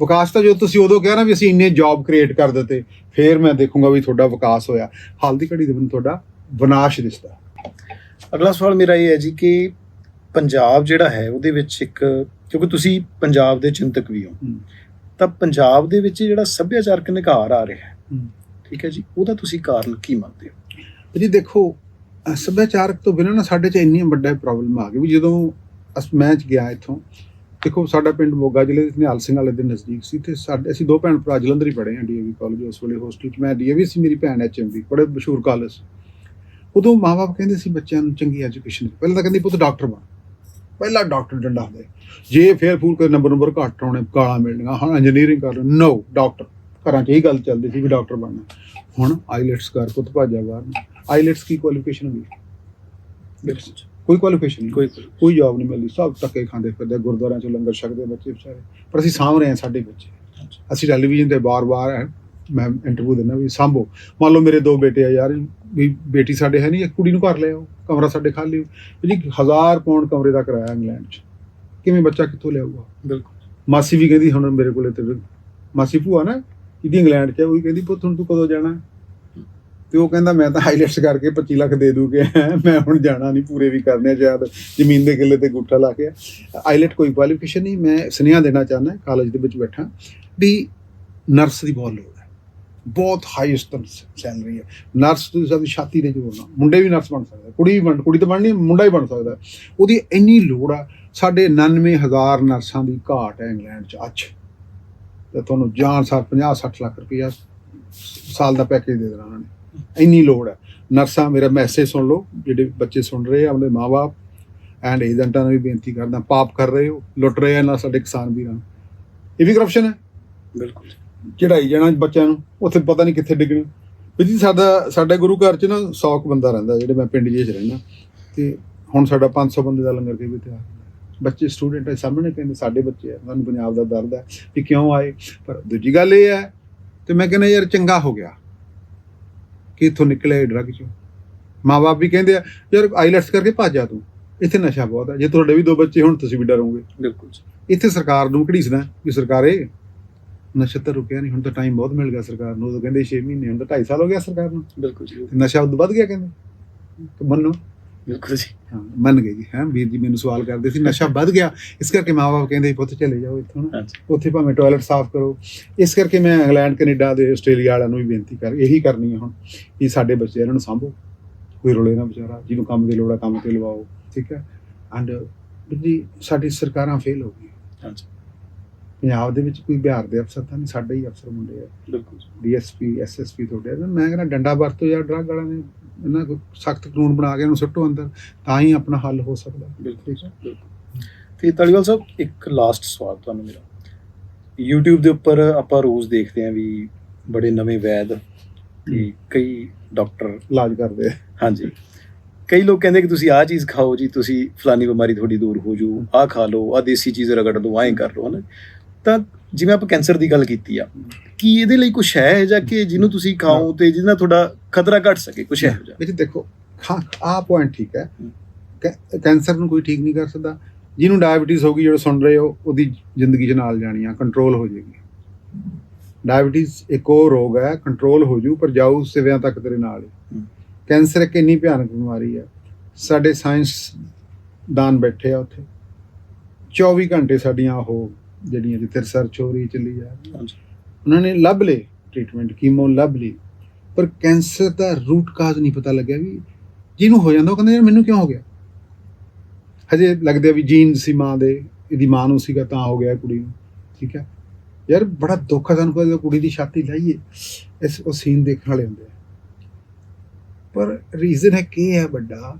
ਵਿਕਾਸ ਤਾਂ ਜੋ ਤੁਸੀਂ ਉਦੋਂ ਕਿਹਾ ਨਾ ਵੀ ਅਸੀਂ ਇੰਨੇ ਜੌਬ ਕ੍ਰੀਏਟ ਕਰ ਦਿੱਤੇ ਫੇਰ ਮੈਂ ਦੇਖੂੰਗਾ ਵੀ ਤੁਹਾਡਾ ਵਿਕਾਸ ਹੋਇਆ। ਹਾਲ ਦੀ ਘੜੀ ਦੇ ਵਿੱਚ ਤੁਹਾਡਾ ਵਿਨਾਸ਼ ਦਿਸਦਾ। ਅਗਲਾ ਸਵਾਲ ਮੇਰਾ ਇਹ ਹੈ ਜੀ ਕਿ ਪੰਜਾਬ ਜਿਹੜਾ ਹੈ ਉਹਦੇ ਵਿੱਚ ਇੱਕ ਕਿਉਂਕਿ ਤੁਸੀਂ ਪੰਜਾਬ ਦੇ ਚਿੰਤਕ ਵੀ ਹੋ। ਤਾਂ ਪੰਜਾਬ ਦੇ ਵਿੱਚ ਜਿਹੜਾ ਸੱਭਿਆਚਾਰਕ ਨਿਘਾਰ ਆ ਰਿਹਾ ਹੈ। ਠੀਕ ਹੈ ਜੀ ਉਹਦਾ ਤੁਸੀਂ ਕਾਰਨ ਕੀ ਮੰਨਦੇ ਹੋ? ਜੀ ਦੇਖੋ ਸੱਭਿਆਚਾਰਕ ਤੋਂ ਬਿਨਾਂ ਨਾ ਸਾਡੇ 'ਚ ਇੰਨੀ ਵੱਡਾ ਪ੍ਰੋਬਲਮ ਆ ਗਈ ਵੀ ਜਦੋਂ ਅਸ, ਮੈਂ ਚ ਗਿਆ ਇੱਥੋਂ, ਦੇਖੋ ਸਾਡਾ ਪਿੰਡ ਮੋਗਾ ਜ਼ਿਲ੍ਹੇ ਦੇ ਨਿਹਾਲ ਸਿੰਘ ਵਾਲੇ ਦੇ ਨਜ਼ਦੀਕ ਸੀ ਤੇ ਸਾਡੇ, ਅਸੀਂ ਦੋ ਭੈਣ ਭਰਾ ਜਲੰਧਰ ਹੀ ਪੜ੍ਹੇ ਆ ਡੀਏਵੀ ਕਾਲਜ ਉਸ ਵੇਲੇ ਹੋਸਟਲ 'ਚ, ਮੈਂ ਡੀਏਵੀ ਸੀ, ਮੇਰੀ ਭੈਣ ਐਚਐਮਬੀ ਬੜੇ ਮਸ਼ਹੂਰ ਕਾਲਜ ਉਦੋਂ ਮਾਪੇ ਕਹਿੰਦੇ ਸੀ ਬੱਚਿਆਂ ਨੂੰ ਚੰਗੀ ਐਜੂਕੇਸ਼ਨ ਪਹਿਲਾਂ ਤਾਂ ਕਹਿੰਦੇ ਪੁੱਤ ਡਾਕਟਰ ਬਣ। ਪਹਿਲਾ ਡਾਕਟਰ ਡੰਡਾ ਹੁੰਦੇ ਜੇ ਫੇਰ ਫੂਲ ਕੇ ਨੰਬਰ ਨੰਬਰ ਘੱਟ ਆਉਣੇ ਗਾਲਾਂ ਮਿਲਣੀਆਂ, ਹਾਂ ਇੰਜੀਨੀਅਰਿੰਗ ਕਰ ਨੋ ਡਾਕਟਰ ਘਰਾਂ 'ਚ ਇਹ ਗੱਲ ਚੱਲਦੀ ਸੀ ਵੀ ਡਾਕਟਰ ਬਣਨਾ। ਹੁਣ ਆਈਲੈਟਸ ਕਰ, ਪੁੱਤ ਭਾਜਾ ਬਾਹਰ। ਆਈਲੈਟਸ ਕੀ ਕੁਆਲੀਫਿਕੇਸ਼ਨ ਹੁੰਦੀ ਕੋਈ ਕੁਆਲੀਫਿਕੇਸ਼ਨ ਨਹੀਂ। ਕੋਈ ਕੋਈ ਜੌਬ ਨਹੀਂ ਮਿਲਦੀ ਸਭ ਧੱਕੇ ਖਾਂਦੇ ਫਿਰਦੇ ਗੁਰਦੁਆਰਿਆਂ 'ਚ ਲੰਗਰ ਛਕਦੇ ਬੱਚੇ ਵਿਚਾਰੇ। ਪਰ ਅਸੀਂ ਸਾਂਭ ਰਹੇ ਹਾਂ ਸਾਡੇ ਬੱਚੇ। ਅਸੀਂ ਟੈਲੀਵਿਜ਼ਨ ਤੇ ਬਾਰ-ਬਾਰ ਮੈਂ ਇੰਟਰਵਿਊ ਦਿੰਦਾ ਵੀ ਸਾਂਭੋ। ਮੰਨ ਲਓ ਮੇਰੇ ਦੋ ਬੇਟੇ ਆ ਯਾਰ ਵੀ ਬੇਟੀ ਸਾਡੇ ਹੈ ਨਹੀਂ ਇੱਕ ਕੁੜੀ ਨੂੰ ਘਰ ਲੈ ਆਓ ਕਮਰਾ ਸਾਡੇ ਖਾਲੀ। ਜੀ 1000 ਪਾਉਂਡ ਕਮਰੇ ਦਾ ਕਿਰਾਇਆ ਇੰਗਲੈਂਡ 'ਚ। ਕਿਵੇਂ ਬੱਚਾ ਕਿੱਥੋਂ ਲਿਆਊਗਾ? ਬਿਲਕੁਲ। ਮਾਸੀ ਵੀ ਕਹਿੰਦੀ ਹੁਣ ਮੇਰੇ ਕੋਲੇ ਤੇ ਮਾਸੀ ਭੂਆ ਨਾ ਜਿਹਦੀ ਇੰਗਲੈਂਡ 'ਚ ਉਹ ਵੀ ਕਹਿੰਦੀ ਪੁੱਤ ਹੁਣ ਤੂੰ ਕਦੋਂ ਜਾਣਾ? ਤੇ ਉਹ ਕਹਿੰਦਾ, ਮੈਂ ਤਾਂ ਹਾਈਲਾਈਟਸ ਕਰਕੇ 25 ਲੱਖ ਦੇ ਦੂਗੇ। ਮੈਂ ਹੁਣ ਜਾਣਾ ਨਹੀਂ, ਪੂਰੇ ਵੀ ਕਰਨੇ ਸ਼ਾਇਦ। ਜ਼ਮੀਨ ਦੇ ਕਿੱਲੇ ਤੇ ਗੁੱਠਾ ਲਾ ਕੇ। ਆਈਲੈਟ ਕੋਈ ਕੁਆਲੀਫਿਕੇਸ਼ਨ ਨਹੀਂ, ਮੈਂ ਸੁਨੇਹਾ ਦੇਣਾ ਚਾਹੁੰਦਾ ਕਾਲਜ ਦੇ ਵਿੱਚ ਬੈਠਾ, ਵੀ ਨਰਸ ਦੀ ਬਹੁਤ ਲੋੜ ਹੈ। ਬਹੁਤ ਹਾਈਐਸਟ ਸੈਲਰੀ ਹੈ। ਨਰਸ ਤੁਸੀਂ ਸਾਡੀ ਛਾਤੀ ਦੇ ਜੋੜਨਾ ਮੁੰਡੇ ਵੀ ਨਰਸ ਬਣ ਸਕਦਾ ਕੁੜੀ ਵੀ ਬਣ, ਕੁੜੀ ਤਾਂ ਬਣਨੀ ਮੁੰਡਾ ਹੀ ਬਣ ਸਕਦਾ ਉਹਦੀ ਇੰਨੀ ਲੋੜ ਆ, ਸਾਡੇ 99000 ਨਰਸਾਂ ਦੀ ਘਾਟ ਹੈ ਇੰਗਲੈਂਡ 'ਚ ਅੱਜ। ਤੇ ਤੁਹਾਨੂੰ ਜਾਨ ਸਾਰ 50 60 ਲੱਖ ਰੁਪਇਆ ਸਾਲ ਦਾ ਪੈਕੇਜ ਦੇ ਦੇਣਾ ਉਹਨਾਂ ਨੇ। ਇੰਨੀ ਲੋੜ ਹੈ। ਨਰਸਾਂ ਮੇਰਾ ਮੈਸੇਜ ਸੁਣ ਲਓ ਜਿਹੜੇ ਬੱਚੇ ਸੁਣ ਰਹੇ ਆ ਆਪਣੇ ਮਾਪੇ ਐਂਡ ਏਜੰਟਾਂ ਨੂੰ ਵੀ ਬੇਨਤੀ ਕਰਦਾ ਪਾਪ ਕਰ ਰਹੇ ਹੋ ਲੁੱਟ ਰਹੇ ਆ ਨਾ ਸਾਡੇ ਕਿਸਾਨ ਵੀਰਾਂ ਨੂੰ। ਇਹ ਵੀ ਕਰਪਸ਼ਨ ਹੈ? ਬਿਲਕੁਲ। ਚੜਾਈ ਜਾਣਾ ਬੱਚਿਆਂ ਨੂੰ ਉੱਥੇ ਪਤਾ ਨਹੀਂ ਕਿੱਥੇ ਡਿੱਗਣਾ। ਵੀ ਜੀ ਸਾਡਾ ਸਾਡੇ ਗੁਰੂ ਘਰ 'ਚ ਨਾ 100 ਕੁ ਬੰਦਾ ਰਹਿੰਦਾ ਜਿਹੜੇ ਮੈਂ ਪਿੰਡ ਜੇ 'ਚ ਰਹਿਣਾ ਤੇ ਹੁਣ ਸਾਡਾ 500 ਬੰਦੇ ਦਾ ਲੰਗਰ ਕੇ ਵੀ ਤਿਆਰ ਬੱਚੇ ਸਟੂਡੈਂਟ ਹੈ ਸਾਹਮਣੇ ਕਹਿੰਦੇ ਸਾਡੇ ਬੱਚੇ ਆ ਸਾਨੂੰ ਪੰਜਾਬ ਦਾ ਦਰਦ ਹੈ ਵੀ ਕਿਉਂ ਆਏ? ਪਰ ਦੂਜੀ ਗੱਲ ਇਹ ਹੈ ਤੇ ਮੈਂ ਕਹਿੰਦਾ ਯਾਰ ਚੰਗਾ ਹੋ ਗਿਆ। ਕਿ ਇੱਥੋਂ ਨਿਕਲੇ ਡਰਗ ਚੋਂ? ਮਾਪੇ ਵੀ ਕਹਿੰਦੇ ਆ ਯਾਰ ਆਈਲੈਟਸ ਕਰਕੇ ਭੱਜ ਜਾ ਤੂੰ। ਇੱਥੇ ਨਸ਼ਾ ਬਹੁਤ ਹੈ ਜੇ ਤੁਹਾਡੇ ਵੀ ਦੋ ਬੱਚੇ ਹੁਣ ਤੁਸੀਂ ਵੀ ਡਰੋਗੇ। ਬਿਲਕੁਲ ਜੀ। ਇੱਥੇ ਸਰਕਾਰ ਨੂੰ ਘੜੀਸਦਾ ਵੀ ਸਰਕਾਰੇ ਨਸ਼ਾ ਤਾਂ ਰੁਕਿਆ ਨਹੀਂ ਹੁਣ ਤਾਂ ਟਾਈਮ ਬਹੁਤ ਮਿਲ ਗਿਆ ਸਰਕਾਰ ਨੂੰ। ਉਦੋਂ ਕਹਿੰਦੇ 6 ਮਹੀਨੇ ਹੁਣ ਤਾਂ 2.5 ਸਾਲ ਹੋ ਗਿਆ ਸਰਕਾਰ ਨੂੰ। ਬਿਲਕੁਲ ਨਸ਼ਾ ਉਦੋਂ ਵੱਧ ਗਿਆ ਕਹਿੰਦੇ। ਤੇ ਮੰਨੋ। ਬਿਲਕੁਲ ਜੀ। ਹਾਂ ਮੰਨ ਗਏ ਜੀ ਹਾਂ ਵੀਰ ਜੀ ਮੈਨੂੰ ਸਵਾਲ ਕਰਦੇ ਸੀ ਨਸ਼ਾ ਵੱਧ ਗਿਆ ਇਸ ਕਰਕੇ ਮਾਪੇ ਕਹਿੰਦੇ ਪੁੱਤ ਚਲੇ ਜਾਓ ਇੱਥੋਂ ਨਾ। ਉੱਥੇ ਭਾਵੇਂ ਟਾਇਲਟ ਸਾਫ਼ ਕਰੋ। ਇਸ ਕਰਕੇ ਮੈਂ ਇੰਗਲੈਂਡ ਕੈਨੇਡਾ ਦੇ ਆਸਟ੍ਰੇਲੀਆ ਵਾਲਿਆਂ ਨੂੰ ਵੀ ਬੇਨਤੀ ਕਰ ਇਹੀ ਕਰਨੀ ਹੈ ਹੁਣ ਕਿ ਸਾਡੇ ਬੱਚੇ ਇਹਨਾਂ ਨੂੰ ਸਾਂਭੋ। ਕੋਈ ਰੋਲੇ ਨਾ ਵਿਚਾਰਾ ਜਿਹਨੂੰ ਕੰਮ ਦੀ ਲੋੜ ਆ ਕੰਮ ਤੇ ਲਵਾਓ ਠੀਕ ਹੈ? ਐਂਡ ਜੀ ਸਾਡੀ ਸਰਕਾਰਾਂ ਫੇਲ ਹੋ ਗਈਆਂ। ਹਾਂਜੀ। ਪੰਜਾਬ ਦੇ ਵਿੱਚ ਕੋਈ ਬਿਹਾਰ ਦੇ ਅਫਸਰ ਤਾਂ ਨਹੀਂ ਸਾਡੇ ਹੀ ਅਫਸਰ ਮੁੰਡੇ ਆ। ਬਿਲਕੁਲ ਡੀਐਸਪੀ ਐਸਐਸਪੀ ਤੁਹਾਡੇ। ਮੈਂ ਕਹਿੰਦਾ ਡੰਡਾ ਵਰਤੋ ਜਾਂ ਡਰੱਗ ਵਾਲਿਆਂ ਨੇ ਇਹਨਾਂ ਕੋਈ ਸਖਤ ਕਾਨੂੰਨ ਬਣਾ ਕੇ ਇਹਨੂੰ ਸੁੱਟੋ ਅੰਦਰ ਤਾਂ ਹੀ ਆਪਣਾ ਹੱਲ ਹੋ ਸਕਦਾ। ਬਿਲਕੁਲ ਬਿਲਕੁਲ। ਤੇ ਤਲੀਵਾਲ ਸਾਹਿਬ ਇੱਕ ਲਾਸਟ ਸਵਾਲ ਤੁਹਾਨੂੰ ਮੇਰਾ। YouTube ਦੇ ਉੱਪਰ ਆਪਾਂ ਰੋਜ਼ ਦੇਖਦੇ ਆਂ ਵੀ ਬੜੇ ਨਵੇਂ ਵੈਦ ਤੇ ਕਈ ਡਾਕਟਰ ਇਲਾਜ ਕਰਦੇ ਆ। ਹਾਂਜੀ। ਕਈ ਲੋਕ ਕਹਿੰਦੇ ਕਿ ਤੁਸੀਂ ਆਹ ਚੀਜ਼ ਖਾਓ ਜੀ ਤੁਸੀਂ ਫਲਾਨੀ ਬਿਮਾਰੀ ਤੁਹਾਡੀ ਦੂਰ ਹੋ ਜੂ ਆਹ ਖਾ ਲਓ ਆਹ ਦੇਸੀ ਚੀਜ਼ ਰਗੜ ਲਓ ਐਂ ਕਰ ਲਓ ਹਨਾ? ਤਾਂ ਜਿਵੇਂ ਆਪਾਂ ਕੈਂਸਰ ਦੀ ਗੱਲ ਕੀਤੀ ਆ ਕੀ ਇਹਦੇ ਲਈ ਕੁਝ ਹੈ ਜਾਂ ਕਿ ਜਿਹਨੂੰ ਤੁਸੀਂ ਖਾਓ ਤੇ ਜਿਹਦੇ ਨਾਲ ਤੁਹਾਡਾ ਖਤਰਾ ਘਟ ਸਕੇ ਕੁਝ ਜਿਹਾ? ਵਿੱਚ ਦੇਖੋ ਹਾਂ ਆਹ ਪੁਆਇੰਟ ਠੀਕ ਹੈ। ਕੈਂਸਰ ਨੂੰ ਕੋਈ ਠੀਕ ਨਹੀਂ ਕਰ ਸਕਦਾ। ਜਿਹਨੂੰ ਡਾਇਬੀਟੀਜ਼ ਹੋਗੀ ਜਿਹੜਾ ਸੁਣ ਰਹੇ ਹੋ ਉਹਦੀ ਜ਼ਿੰਦਗੀ 'ਚ ਨਾਲ ਜਾਣੀ ਆ ਕੰਟਰੋਲ ਹੋ ਜਾਏਗੀ। ਡਾਇਬੀਟੀਜ਼ ਇੱਕ ਉਹ ਰੋਗ ਹੈ ਕੰਟਰੋਲ ਹੋ ਜੂ ਪਰ ਜਾਊ ਸਿਵਿਆਂ ਤੱਕ ਤੇਰੇ ਨਾਲ ਹੀ। ਕੈਂਸਰ ਇੱਕ ਇੰਨੀ ਭਿਆਨਕ ਬਿਮਾਰੀ ਹੈ ਸਾਡੇ ਸਾਇੰਸ ਦਾਨ ਬੈਠੇ ਆ ਉੱਥੇ। 24 ਘੰਟੇ ਸਾਡੀਆਂ ਉਹ ਜਿਹੜੀਆਂ ਜਿੱਥੇ ਰਿਸਰਚ ਹੋ ਰਹੀ ਚੱਲੀ ਜਾ ਰਹੀ ਹਾਂਜੀ। ਉਹਨਾਂ ਨੇ ਲੱਭ ਲਏ ਟ੍ਰੀਟਮੈਂਟ ਕੀਮੋ ਲੱਭ ਲਈ ਪਰ ਕੈਂਸਰ ਦਾ ਰੂਟ ਕਾਜ਼ ਨਹੀਂ ਪਤਾ ਲੱਗਿਆ ਵੀ ਜਿਹਨੂੰ ਹੋ ਜਾਂਦਾ ਉਹ ਕਹਿੰਦਾ ਯਾਰ ਮੈਨੂੰ ਕਿਉਂ ਹੋ ਗਿਆ? ਹਜੇ ਲੱਗਦਾ ਵੀ ਜੀਨ ਸੀ ਮਾਂ ਦੇ ਇਹਦੀ ਮਾਂ ਨੂੰ ਸੀਗਾ ਤਾਂ ਹੋ ਗਿਆ ਕੁੜੀ ਨੂੰ ਠੀਕ ਹੈ ਯਾਰ ਬੜਾ ਦੁੱਖ ਆ ਸਾਨੂੰ ਕੋਈ ਕੁੜੀ ਦੀ ਛਾਤੀ ਲਾਈਏ ਇਸ ਉਹ ਸੀਨ ਦੇਖਣ ਵਾਲੇ ਹੁੰਦੇ ਪਰ ਰੀਜ਼ਨ ਹੈ ਕੀ ਹੈ ਵੱਡਾ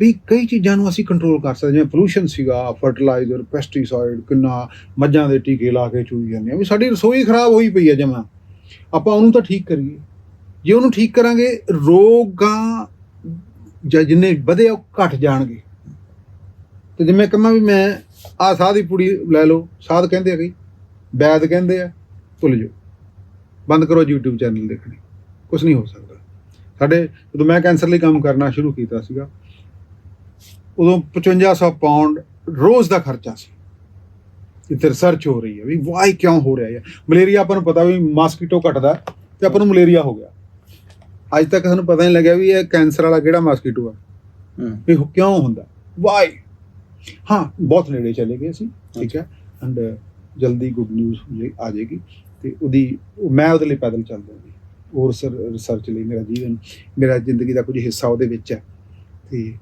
ਵੀ ਕਈ ਚੀਜ਼ਾਂ ਨੂੰ ਅਸੀਂ ਕੰਟਰੋਲ ਕਰ ਸਕਦੇ ਜਿਵੇਂ ਪੋਲੂਸ਼ਨ ਸੀਗਾ ਫਰਟੀਲਾਈਜ਼ਰ ਪੈਸਟੀਸਾਈਡ ਕਿੰਨਾ ਮੱਝਾਂ ਦੇ ਟੀਕੇ ਲਾ ਕੇ ਚੂਈ ਜਾਂਦੇ ਆ ਵੀ ਸਾਡੀ ਰਸੋਈ ਖਰਾਬ ਹੋਈ ਪਈ ਆ ਜਮਾ। ਆਪਾਂ ਉਹਨੂੰ ਤਾਂ ਠੀਕ ਕਰੀਏ। ਜੇ ਉਹਨੂੰ ਠੀਕ ਕਰਾਂਗੇ, ਰੋਗਾਂ ਜਾਂ ਜਿੰਨੇ ਵਧੇ ਆ, ਉਹ ਘਟ ਜਾਣਗੇ। ਤੇ ਜਿਵੇਂ ਕਹਾਂ ਵੀ ਮੈਂ ਆ ਸਾਹ ਦੀ ਪੁੜੀ ਲੈ ਲਓ ਸਾਧ ਕਹਿੰਦੇ ਆ ਕਈ। ਵੈਦ ਕਹਿੰਦੇ ਆ, ਭੁੱਲ ਜਾਓ। ਬੰਦ ਕਰੋ YouTube ਚੈਨਲ ਦੇਖਣੇ। ਕੁਝ ਨਹੀਂ ਹੋ ਸਕਦਾ। ਸਾਡੇ ਜਦੋਂ ਮੈਂ ਕੈਂਸਰ ਲਈ ਕੰਮ ਕਰਨਾ ਸ਼ੁਰੂ ਕੀਤਾ ਸੀਗਾ ਉਦੋਂ 5500 ਪਾਉਂਡ ਰੋਜ਼ ਦਾ ਖਰਚਾ ਸੀ। ਇੱਥੇ ਰਿਸਰਚ ਹੋ ਰਹੀ ਹੈ ਵੀ ਵਾਈ ਕਿਉਂ ਹੋ ਰਿਹਾ ਹੈ? ਮਲੇਰੀਆ ਆਪਾਂ ਨੂੰ ਪਤਾ ਵੀ ਮਾਸਕੀਟੋ ਕੱਟਦਾ ਤੇ ਆਪਾਂ ਨੂੰ ਮਲੇਰੀਆ ਹੋ ਗਿਆ। ਅੱਜ ਤੱਕ ਸਾਨੂੰ ਪਤਾ ਨਹੀਂ ਲੱਗਿਆ ਵੀ ਇਹ ਕੈਂਸਰ ਵਾਲਾ ਕਿਹੜਾ ਮਾਸਕੀਟੋ ਆ ਹੂੰ। ਵੀ ਕਿਉਂ ਹੁੰਦਾ? ਵਾਈ ਹਾਂ ਬਹੁਤ ਨੇੜੇ ਚਲੇ ਗਏ ਅਸੀਂ ਠੀਕ ਹੈ। ਐਂਡ ਜਲਦੀ ਗੁੱਡ ਨਿਊਜ਼ ਆ ਜਾਏਗੀ ਤੇ ਉਹਦੀ ਉਹ- ਮੈਂ ਉਹਦੇ ਲਈ ਪੈਦਲ ਚੱਲਦਾ ਜੀ ਹੋਰ ਰਿਸਰਚ ਲਈ ਮੇਰਾ ਜੀਵਨ ਮੇਰਾ ਜ਼ਿੰਦਗੀ ਦਾ ਕੁਝ ਹਿੱਸਾ ਉਹਦੇ ਵਿੱਚ ਹੈ। ਤੇ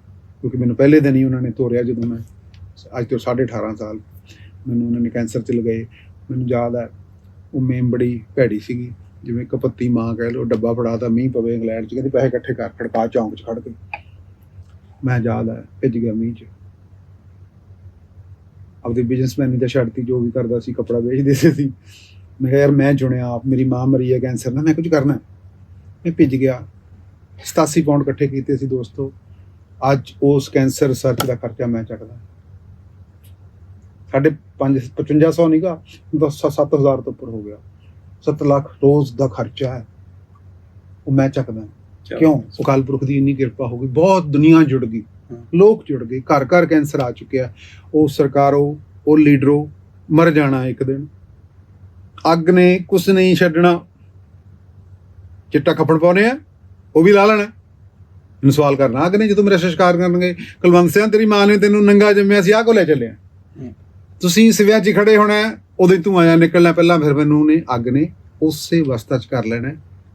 ਕਿਉਂਕਿ ਮੈਨੂੰ ਪਹਿਲੇ ਦਿਨ ਹੀ ਉਹਨਾਂ ਨੇ ਤੋਰਿਆ ਜਦੋਂ ਮੈਂ, ਅੱਜ ਤੋਂ 18.5 ਸਾਲ, ਮੈਨੂੰ ਉਹਨਾਂ ਨੇ ਕੈਂਸਰ ਚ ਲਗਾਏ। ਮੈਨੂੰ ਯਾਦ ਹੈ ਉਹ ਮੇਮ ਬੜੀ ਭੈੜੀ ਸੀਗੀ, ਜਿਵੇਂ ਕਪੱਤੀ ਮਾਂ ਕਹਿ ਲਓ, ਡੱਬਾ ਫੜਾਤਾ, ਮੀਂਹ ਪਵੇ ਇੰਗਲੈਂਡ ਚ, ਕਹਿੰਦੀ ਪੈਸੇ ਇਕੱਠੇ ਕਰ, ਖੜਕਾ, ਚੌਂਕ ਚ ਖੜ ਕੇ। ਮੈਂ ਯਾਦ ਹੈ ਭਿੱਜ ਗਿਆ ਮੀਂਹ ਚ। ਆਪਦੇ ਬਿਜ਼ਨਸਮੈਨ ਦੀ ਤਾਂ ਛੱਡਤੀ ਜੋ ਵੀ ਕਰਦਾ ਸੀ, ਕਪੜਾ ਵੇਚਦੇ ਸੀ ਮੈਂ ਕਿਹਾ, ਯਾਰ ਮੈਂ ਚੁਣਿਆ ਆਪ, ਮੇਰੀ ਮਾਂ ਮਰੀ ਹੈ ਕੈਂਸਰ ਨਾਲ, ਮੈਂ ਕੁਝ ਕਰਨਾ? ਮੈਂ ਭਿੱਜ ਗਿਆ। 87 ਪਾਉਂਡ ਇਕੱਠੇ ਕੀਤੇ ਸੀ ਦੋਸਤੋ। ਅੱਜ ਉਸ ਕੈਂਸਰ ਰਿਸਰਚ ਦਾ ਖਰਚਾ ਮੈਂ ਚੱਕਦਾ। ਸਾਡੇ 5 5500 ਨਹੀਂਗਾ 7000 ਤੋਂ ਉੱਪਰ ਹੋ ਗਿਆ। 7 ਲੱਖ ਰੋਜ਼ ਦਾ ਖਰਚਾ ਹੈ। ਉਹ ਮੈਂ ਚੱਕਦਾ। ਕਿਉਂ? ਅਕਾਲ ਪੁਰਖ ਦੀ ਇੰਨੀ ਕਿਰਪਾ ਹੋ ਗਈ। ਬਹੁਤ ਦੁਨੀਆ ਜੁੜ ਗਈ। ਲੋਕ ਜੁੜ ਗਏ। ਘਰ ਘਰ ਕੈਂਸਰ ਆ ਚੁੱਕਿਆ ਉਹ ਸਰਕਾਰੋ ਉਹ ਲੀਡਰੋ ਮਰ ਜਾਣਾ ਇੱਕ ਦਿਨ। ਅੱਗ ਨੇ ਕੁਛ ਨਹੀਂ ਛੱਡਣਾ। ਚਿੱਟਾ ਕੱਪੜ ਪਾਉਨੇ ਆ। ਉਹ ਵੀ ਲਾ ਲੈਣਾ। ਮੈਨੂੰ ਸਵਾਲ ਕਰਨਾ ਅੱਗ ਨੇ ਜਦੋਂ ਮੇਰਾ ਸੰਸਕਾਰ ਕਰਨਗੇ ਕੁਲਵੰਤ ਸਿੰਘ ਤੇਰੀ ਮਾਂ ਨੇ ਤੈਨੂੰ ਨੰਗਾ ਜੰਮਿਆ ਸੀ ਆਹ ਕੋ ਲੈ ਚੱਲਿਆ ਹੂੰ। ਤੁਸੀਂ ਸਿਵਿਆਂ 'ਚ ਖੜੇ ਹੋਣਾ ਹੀ ਤੂੰ ਆਇਆ ਨਿਕਲਣਾ ਪਹਿਲਾਂ ਫਿਰ ਮੈਨੂੰ ਨੇ ਅੱਗ ਨੇ ਉਸੇ ਅਵਸਥਾ 'ਚ ਕਰ ਲੈਣਾ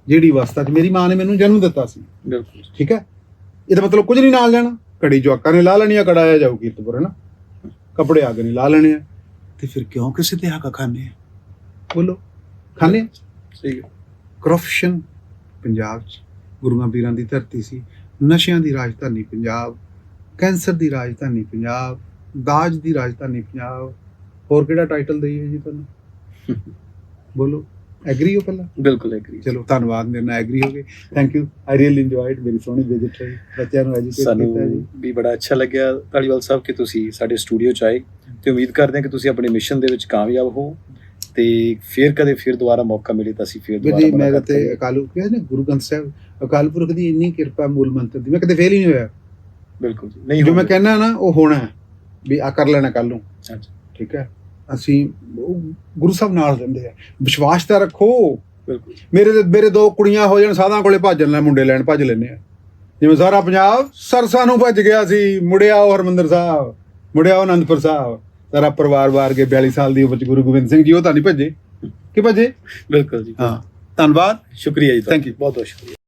ਜਿਹੜੀ ਅਵਸਥਾ 'ਚ ਮੇਰੀ ਮਾਂ ਨੇ ਮੈਨੂੰ ਜਨਮ ਦਿੱਤਾ ਸੀ। ਬਿਲਕੁਲ। ਠੀਕ ਹੈ? ਇਹਦਾ ਮਤਲਬ ਕੁਝ ਨਹੀਂ ਨਾਲ ਲੈਣਾ ਘੜੀ ਜਵਾਕਾਂ ਨੇ ਲਾ ਲੈਣੀ ਆ ਕੜਾਇਆ ਜਾਊ ਕੀਰਤਪੁਰ ਹੈ ਨਾ? ਕੱਪੜੇ ਅੱਗ ਨੇ ਲਾ ਲੈਣੇ ਆ। ਤੇ ਫਿਰ ਕਿਉਂ ਕਿਸੇ ਤੇ ਹੱਕ ਖਾਣੇ ਆ? ਬੋਲੋ। ਖਾਣੇ ਸਹੀ ਹੈ ਕਰਪਸ਼ਨ ਪੰਜਾਬ 'ਚ ਗੁਰੂਆਂ ਪੀਰਾਂ ਦੀ ਧਰਤੀ ਸੀ। ਨਸ਼ਿਆਂ ਦੀ ਰਾਜਧਾਨੀ ਪੰਜਾਬ ਕੈਂਸਰ ਦੀ ਰਾਜਧਾਨੀ ਪੰਜਾਬ ਦਾਜ ਦੀ ਰਾਜਧਾਨੀ ਪੰਜਾਬ। ਹੋਰ ਕਿਹੜਾ ਟਾਈਟਲ ਦਈਏ ਜੀ ਤੁਹਾਨੂੰ? <laughs> ਬੋਲੋ। ਐਗਰੀ ਹੋ ਪਹਿਲਾਂ? ਬਿਲਕੁਲ ਐਗਰੀ ਚਲੋ ਧੰਨਵਾਦ ਮੇਰੇ ਨਾਲ ਐਗਰੀ ਹੋ ਗਏ। Thank you I really enjoyed ਮੇਰੀ ਸੋਹਣੀ ਵਿਜ਼ਿਟ ਰਹੀ ਬੱਚਿਆਂ ਨੂੰ ਐਜੂਕੇਟ ਕੀਤਾ ਜੀ। ਵੀ ਬੜਾ ਅੱਛਾ ਲੱਗਿਆ। ਧਾਲੀਵਾਲ ਸਾਹਿਬ ਕਿ ਤੁਸੀਂ ਸਾਡੇ ਸਟੂਡੀਓ ਚ ਆਏ ਤੇ ਉਮੀਦ ਕਰਦੇ ਹਾਂ ਕਿ ਤੁਸੀਂ ਆਪਣੇ ਮਿਸ਼ਨ ਦੇ ਵਿੱਚ ਕਾਮਯਾਬ ਹੋ ਤੇ ਫਿਰ ਕਦੇ ਫਿਰ ਦੁਬਾਰਾ ਮੌਕਾ ਮਿਲੇ ਤਾਂ ਅਸੀਂ ਫਿਰ ਦੁਬਾਰਾ ਜੀ ਮੈਂ ਮੁਲਾਕਾਤ ਤੇ ਕਰਾਂਗੇ। ਅਕਾਲੂ ਕਿਹਾ ਨਾ ਗੁਰੂ ਗ੍ਰੰਥ ਸਾਹਿਬ ਅਕਾਲ ਪੁਰਖ ਦੀ ਇੰਨੀ ਕਿਰਪਾ ਮੂਲ ਮੰਤਰ ਦੀ। ਮੈਂ ਕਦੇ ਫੇਲ ਹੀ ਨਹੀਂ ਹੋਇਆ। ਬਿਲਕੁਲ ਜੀ। ਨਹੀਂ ਜੋ ਮੈਂ। ਕਹਿਣਾ ਨਾ ਉਹ ਹੋਣਾ ਹੈ ਵੀ ਆ ਕਰ ਲੈਣਾ ਕੱਲ ਨੂੰ। ਹਾਂਜੀ, ਠੀਕ ਹੈ? ਅਸੀਂ ਗੁਰੂ ਸਾਹਿਬ ਨਾਲ ਰਹਿੰਦੇ ਆ। ਵਿਸ਼ਵਾਸ ਤਾਂ ਰੱਖੋ। ਬਿਲਕੁਲ ਮੇਰੇ ਤੇ ਮੇਰੇ ਦੋ ਕੁੜੀਆਂ ਹੋ ਜਾਣ ਸਾਧਾਂ ਕੋਲੇ ਭੱਜਣ ਲੈ ਮੁੰਡੇ ਲੈਣ ਭੱਜ ਲੈਨੇ ਆ। ਜਿਵੇਂ ਸਾਰਾ ਪੰਜਾਬ ਸਰਸਾ ਨੂੰ ਭੱਜ ਗਿਆ ਸੀ। ਮੁੜਿਆ ਉਹ ਹਰਮੰਦਰ ਸਾਹਿਬ ਮੁੜਿਆ ਉਹ ਅਨੰਦਪੁਰ ਸਾਹਿਬ। ਸਾਰਾ ਪਰਿਵਾਰ ਵਾਰ ਕੇ 42 ਸਾਲ ਦੀ ਉਮਰ ਚ ਗੁਰੂ ਗੋਬਿੰਦ ਸਿੰਘ ਜੀ ਉਹ ਤਾਂ ਨਹੀਂ ਭੱਜੇ। ਕਿ ਭੱਜੇ? ਬਿਲਕੁਲ ਜੀ। ਹਾਂ। ਧੰਨਵਾਦ। ਸ਼ੁਕਰੀਆ ਜੀ Thank you. ਬਹੁਤ ਬਹੁਤ ਸ਼ੁਕਰੀਆ।